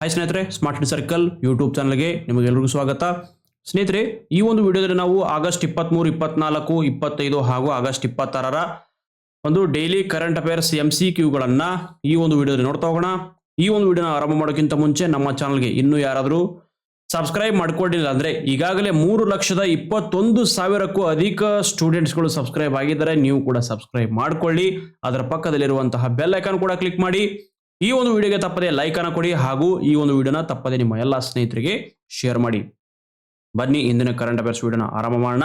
Hi ಸ್ನೇಹಿತರೆ smart circle YouTube ಚಾನಲ್ಗೆ ನಿಮಗೆಲ್ಲರಿಗೂ ಸ್ವಾಗತ. ಸ್ನೇಹಿತರೆ, ಈ ಒಂದು ವಿಡಿಯೋದಲ್ಲಿ ನಾವು ಆಗಸ್ಟ್ ಇಪ್ಪತ್ತ್ಮೂರು ಇಪ್ಪತ್ನಾಲ್ಕು, ಇಪ್ಪತ್ತೈದು ಹಾಗೂ ಆಗಸ್ಟ್ ಇಪ್ಪತ್ತಾರರ ಒಂದು daily current affairs M C ಕ್ಯೂಗಳನ್ನು ಈ ಒಂದು ವಿಡಿಯೋದಲ್ಲಿ ನೋಡ್ತಾ ಹೋಗೋಣ. ಈ ಒಂದು ವಿಡಿಯೋನ ಆರಂಭ ಮಾಡೋಕ್ಕಿಂತ ಮುಂಚೆ ನಮ್ಮ ಚಾನಲ್ಗೆ ಇನ್ನೂ ಯಾರಾದರೂ ಸಬ್ಸ್ಕ್ರೈಬ್ ಮಾಡ್ಕೊಂಡಿಲ್ಲ ಅಂದರೆ ಈಗಾಗಲೇ ಮೂರು ಲಕ್ಷದ ಇಪ್ಪತ್ತೊಂದು ಸಾವಿರಕ್ಕೂ ಅಧಿಕ ಸ್ಟೂಡೆಂಟ್ಸ್ಗಳು ಸಬ್ಸ್ಕ್ರೈಬ್ ಆಗಿದ್ದಾರೆ. ನೀವು ಕೂಡ ಸಬ್ಸ್ಕ್ರೈಬ್ ಮಾಡಿಕೊಳ್ಳಿ. ಅದರ ಪಕ್ಕದಲ್ಲಿರುವಂತಹ ಬೆಲ್ ಐಕಾನ್ ಕೂಡ ಕ್ಲಿಕ್ ಮಾಡಿ. ಈ ಒಂದು ವಿಡಿಯೋಗೆ ತಪ್ಪದೆ ಲೈಕ್ ಅನ್ನ ಕೊಡಿ ಹಾಗೂ ಈ ಒಂದು ವಿಡಿಯೋನ ತಪ್ಪದೆ ನಿಮ್ಮ ಎಲ್ಲ ಸ್ನೇಹಿತರಿಗೆ ಶೇರ್ ಮಾಡಿ. ಬನ್ನಿ ಇಂದಿನ ಕರೆಂಟ್ ಅಫೇರ್ಸ್ ವಿಡಿಯೋನ ಆರಂಭ ಮಾಡೋಣ.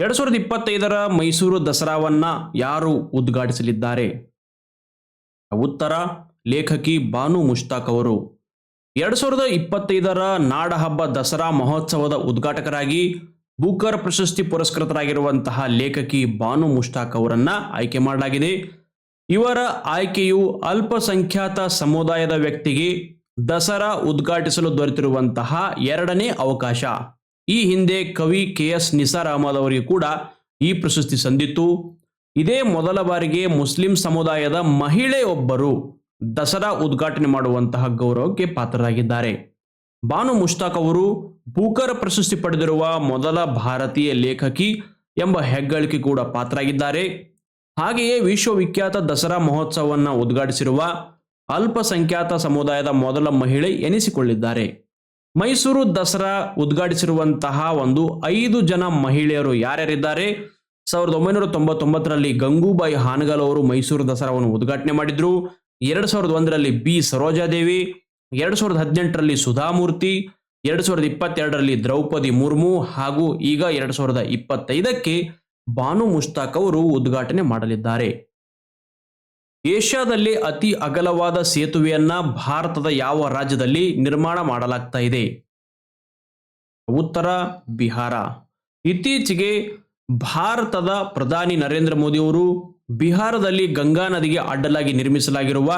ಎರಡ್ ಸಾವಿರದ ಇಪ್ಪತ್ತೈದರ ಮೈಸೂರು ದಸರಾವನ್ನ ಯಾರು ಉದ್ಘಾಟಿಸಲಿದ್ದಾರೆ? ಉತ್ತರ ಲೇಖಕಿ ಬಾನು ಮುಷ್ತಾಕ್ ಅವರು. ಎರಡ್ ಸಾವಿರದ ಇಪ್ಪತ್ತೈದರ ನಾಡಹಬ್ಬ ದಸರಾ ಮಹೋತ್ಸವದ ಉದ್ಘಾಟಕರಾಗಿ ಬೂಕರ್ ಪ್ರಶಸ್ತಿ ಪುರಸ್ಕೃತರಾಗಿರುವಂತಹ ಲೇಖಕಿ ಬಾನು ಮುಷ್ತಾಕ್ ಅವರನ್ನ ಆಯ್ಕೆ ಮಾಡಲಾಗಿದೆ. ಇವರ ಆಯ್ಕೆಯು ಅಲ್ಪಸಂಖ್ಯಾತ ಸಮುದಾಯದ ವ್ಯಕ್ತಿಗೆ ದಸರಾ ಉದ್ಘಾಟಿಸಲು ದೊರೆತಿರುವಂತಹ ಎರಡನೇ ಅವಕಾಶ. ಈ ಹಿಂದೆ ಕವಿ ಕೆ ಎಸ್ ನಿಸಾರ್ ಅಹಮದ್ ಅವರಿಗೆ ಕೂಡ ಈ ಪ್ರಶಸ್ತಿ ಸಂದಿತ್ತು. ಇದೇ ಮೊದಲ ಬಾರಿಗೆ ಮುಸ್ಲಿಂ ಸಮುದಾಯದ ಮಹಿಳೆಯೊಬ್ಬರು ದಸರಾ ಉದ್ಘಾಟನೆ ಮಾಡುವಂತಹ ಗೌರವಕ್ಕೆ ಪಾತ್ರರಾಗಿದ್ದಾರೆ. ಬಾನು ಮುಷ್ತಾಕ್ ಅವರು ಬೂಕರ್ ಪ್ರಶಸ್ತಿ ಪಡೆದಿರುವ ಮೊದಲ ಭಾರತೀಯ ಲೇಖಕಿ ಎಂಬ ಹೆಗ್ಗಳಿಕೆ ಕೂಡ ಪಾತ್ರರಾಗಿದ್ದಾರೆ. ಹಾಗೆಯೇ ವಿಶ್ವವಿಖ್ಯಾತ ದಸರಾ ಮಹೋತ್ಸವವನ್ನು ಉದ್ಘಾಟಿಸಿರುವ ಅಲ್ಪಸಂಖ್ಯಾತ ಸಮುದಾಯದ ಮೊದಲ ಮಹಿಳೆ ಎನಿಸಿಕೊಂಡಿದ್ದಾರೆ ಮೈಸೂರು ದಸರಾ ಉದ್ಘಾಟಿಸಿರುವಂತಹ ಒಂದು ಐದು ಜನ ಮಹಿಳೆಯರು ಯಾರ್ಯಾರಿದ್ದಾರೆ? ಸಾವಿರದ ಒಂಬೈನೂರ ತೊಂಬತ್ತೊಂಬತ್ತರಲ್ಲಿ ಗಂಗೂಬಾಯಿ ಹಾನಗಲ್ ಅವರು ಮೈಸೂರು ದಸರಾವನ್ನು ಉದ್ಘಾಟನೆ ಮಾಡಿದ್ರು. ಎರಡ್ ಸಾವಿರದ ಒಂದರಲ್ಲಿ ಬಿ ಸರೋಜಾದೇವಿ, ಎರಡ್ ಸಾವಿರದ ಹದಿನೆಂಟರಲ್ಲಿ ಸುಧಾಮೂರ್ತಿ, ಎರಡ್ ಸಾವಿರದ ಇಪ್ಪತ್ತೆರಡರಲ್ಲಿ ದ್ರೌಪದಿ ಮುರ್ಮು ಹಾಗೂ ಈಗ ಎರಡ್ ಸಾವಿರದ ಇಪ್ಪತ್ತೈದಕ್ಕೆ ಬಾನು ಮುಷ್ತಾಕ್ ಅವರು ಉದ್ಘಾಟನೆ ಮಾಡಲಿದ್ದಾರೆ. ಏಷ್ಯಾದಲ್ಲಿ ಅತಿ ಅಗಲವಾದ ಸೇತುವೆಯನ್ನ ಭಾರತದ ಯಾವ ರಾಜ್ಯದಲ್ಲಿ ನಿರ್ಮಾಣ ಮಾಡಲಾಗ್ತಾ ಇದೆ? ಉತ್ತರ ಬಿಹಾರ. ಇತ್ತೀಚೆಗೆ ಭಾರತದ ಪ್ರಧಾನಿ ನರೇಂದ್ರ ಮೋದಿ ಅವರು ಬಿಹಾರದಲ್ಲಿ ಗಂಗಾ ನದಿಗೆ ಅಡ್ಡಲಾಗಿ ನಿರ್ಮಿಸಲಾಗಿರುವ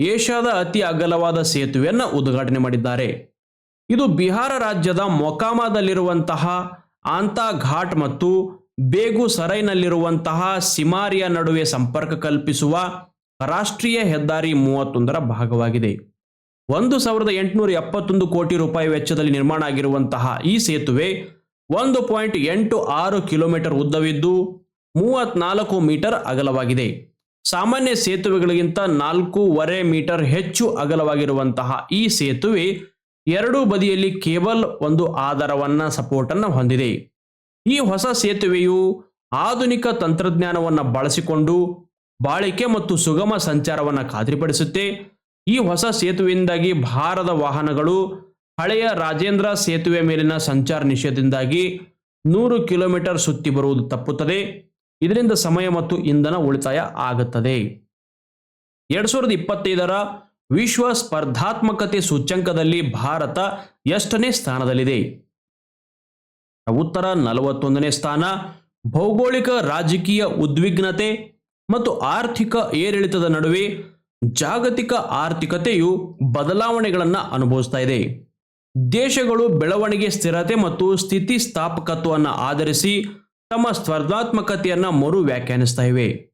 ಏಷ್ಯಾದ ಅತಿ ಅಗಲವಾದ ಸೇತುವೆಯನ್ನ ಉದ್ಘಾಟನೆ ಮಾಡಿದ್ದಾರೆ. ಇದು ಬಿಹಾರ ರಾಜ್ಯದ ಮೊಕಾಮಾದಲ್ಲಿರುವಂತಹ ಆಂತಾ ಘಾಟ್ ಮತ್ತು ಬೇಗುಸರೈನಲ್ಲಿರುವಂತಹ ಸಿಮಾರಿಯ ನಡುವೆ ಸಂಪರ್ಕ ಕಲ್ಪಿಸುವ ರಾಷ್ಟ್ರೀಯ ಹೆದ್ದಾರಿ ಮೂವತ್ತೊಂದರ ಭಾಗವಾಗಿದೆ. ಒಂದು ಸಾವಿರದ ಎಂಟುನೂರ ಎಪ್ಪತ್ತೊಂದು ಕೋಟಿ ರೂಪಾಯಿ ವೆಚ್ಚದಲ್ಲಿ ನಿರ್ಮಾಣ ಆಗಿರುವಂತಹ ಈ ಸೇತುವೆ ಒಂದು ಪಾಯಿಂಟ್ ಎಂಟು ಆರು ಕಿಲೋಮೀಟರ್ ಉದ್ದವಿದ್ದು ಮೂವತ್ನಾಲ್ಕು ಮೀಟರ್ ಅಗಲವಾಗಿದೆ. ಸಾಮಾನ್ಯ ಸೇತುವೆಗಳಿಗಿಂತ ನಾಲ್ಕೂವರೆ ಮೀಟರ್ ಹೆಚ್ಚು ಅಗಲವಾಗಿರುವಂತಹ ಈ ಸೇತುವೆ ಎರಡೂ ಬದಿಯಲ್ಲಿ ಕೇಬಲ್, ಒಂದು ಆಧಾರವನ್ನ ಸಪೋರ್ಟನ್ನು ಹೊಂದಿದೆ. ಈ ಹೊಸ ಸೇತುವೆಯು ಆಧುನಿಕ ತಂತ್ರಜ್ಞಾನವನ್ನು ಬಳಸಿಕೊಂಡು ಬಾಳಿಕೆ ಮತ್ತು ಸುಗಮ ಸಂಚಾರವನ್ನು ಖಾತ್ರಿಪಡಿಸುತ್ತೆ. ಈ ಹೊಸ ಸೇತುವೆಯಿಂದಾಗಿ ಭಾರದ ವಾಹನಗಳು ಹಳೆಯ ರಾಜೇಂದ್ರ ಸೇತುವೆ ಮೇಲಿನ ಸಂಚಾರ ನಿಷೇಧದಿಂದಾಗಿ ನೂರು ಕಿಲೋಮೀಟರ್ ಸುತ್ತಿ ಬರುವುದು ತಪ್ಪುತ್ತದೆ. ಇದರಿಂದ ಸಮಯ ಮತ್ತು ಇಂಧನ ಉಳಿತಾಯ ಆಗುತ್ತದೆ. ಎರಡ್ ಸಾವಿರದ ಇಪ್ಪತ್ತೈದರ ವಿಶ್ವ ಸ್ಪರ್ಧಾತ್ಮಕತೆ ಸೂಚ್ಯಂಕದಲ್ಲಿ ಭಾರತ ಎಷ್ಟನೇ ಸ್ಥಾನದಲ್ಲಿದೆ? ಉತ್ತರ ನಲವತ್ತೊಂದನೇ ಸ್ಥಾನ, ಭೌಗೋಳಿಕ ರಾಜಕೀಯ ಉದ್ವಿಗ್ನತೆ ಮತ್ತು ಆರ್ಥಿಕ ಏರಿಳಿತದ ನಡುವೆ ಜಾಗತಿಕ ಆರ್ಥಿಕತೆಯು ಬದಲಾವಣೆಗಳನ್ನು ಅನುಭವಿಸ್ತಾ ಇದೆ. ದೇಶಗಳು ಬೆಳವಣಿಗೆ, ಸ್ಥಿರತೆ ಮತ್ತು ಸ್ಥಿತಿಸ್ಥಾಪಕತ್ವವನ್ನು ಆಧರಿಸಿ ತಮ್ಮ ಸ್ಪರ್ಧಾತ್ಮಕತೆಯನ್ನು ಮರು ವ್ಯಾಖ್ಯಾನಿಸ್ತಾ ಇವೆ.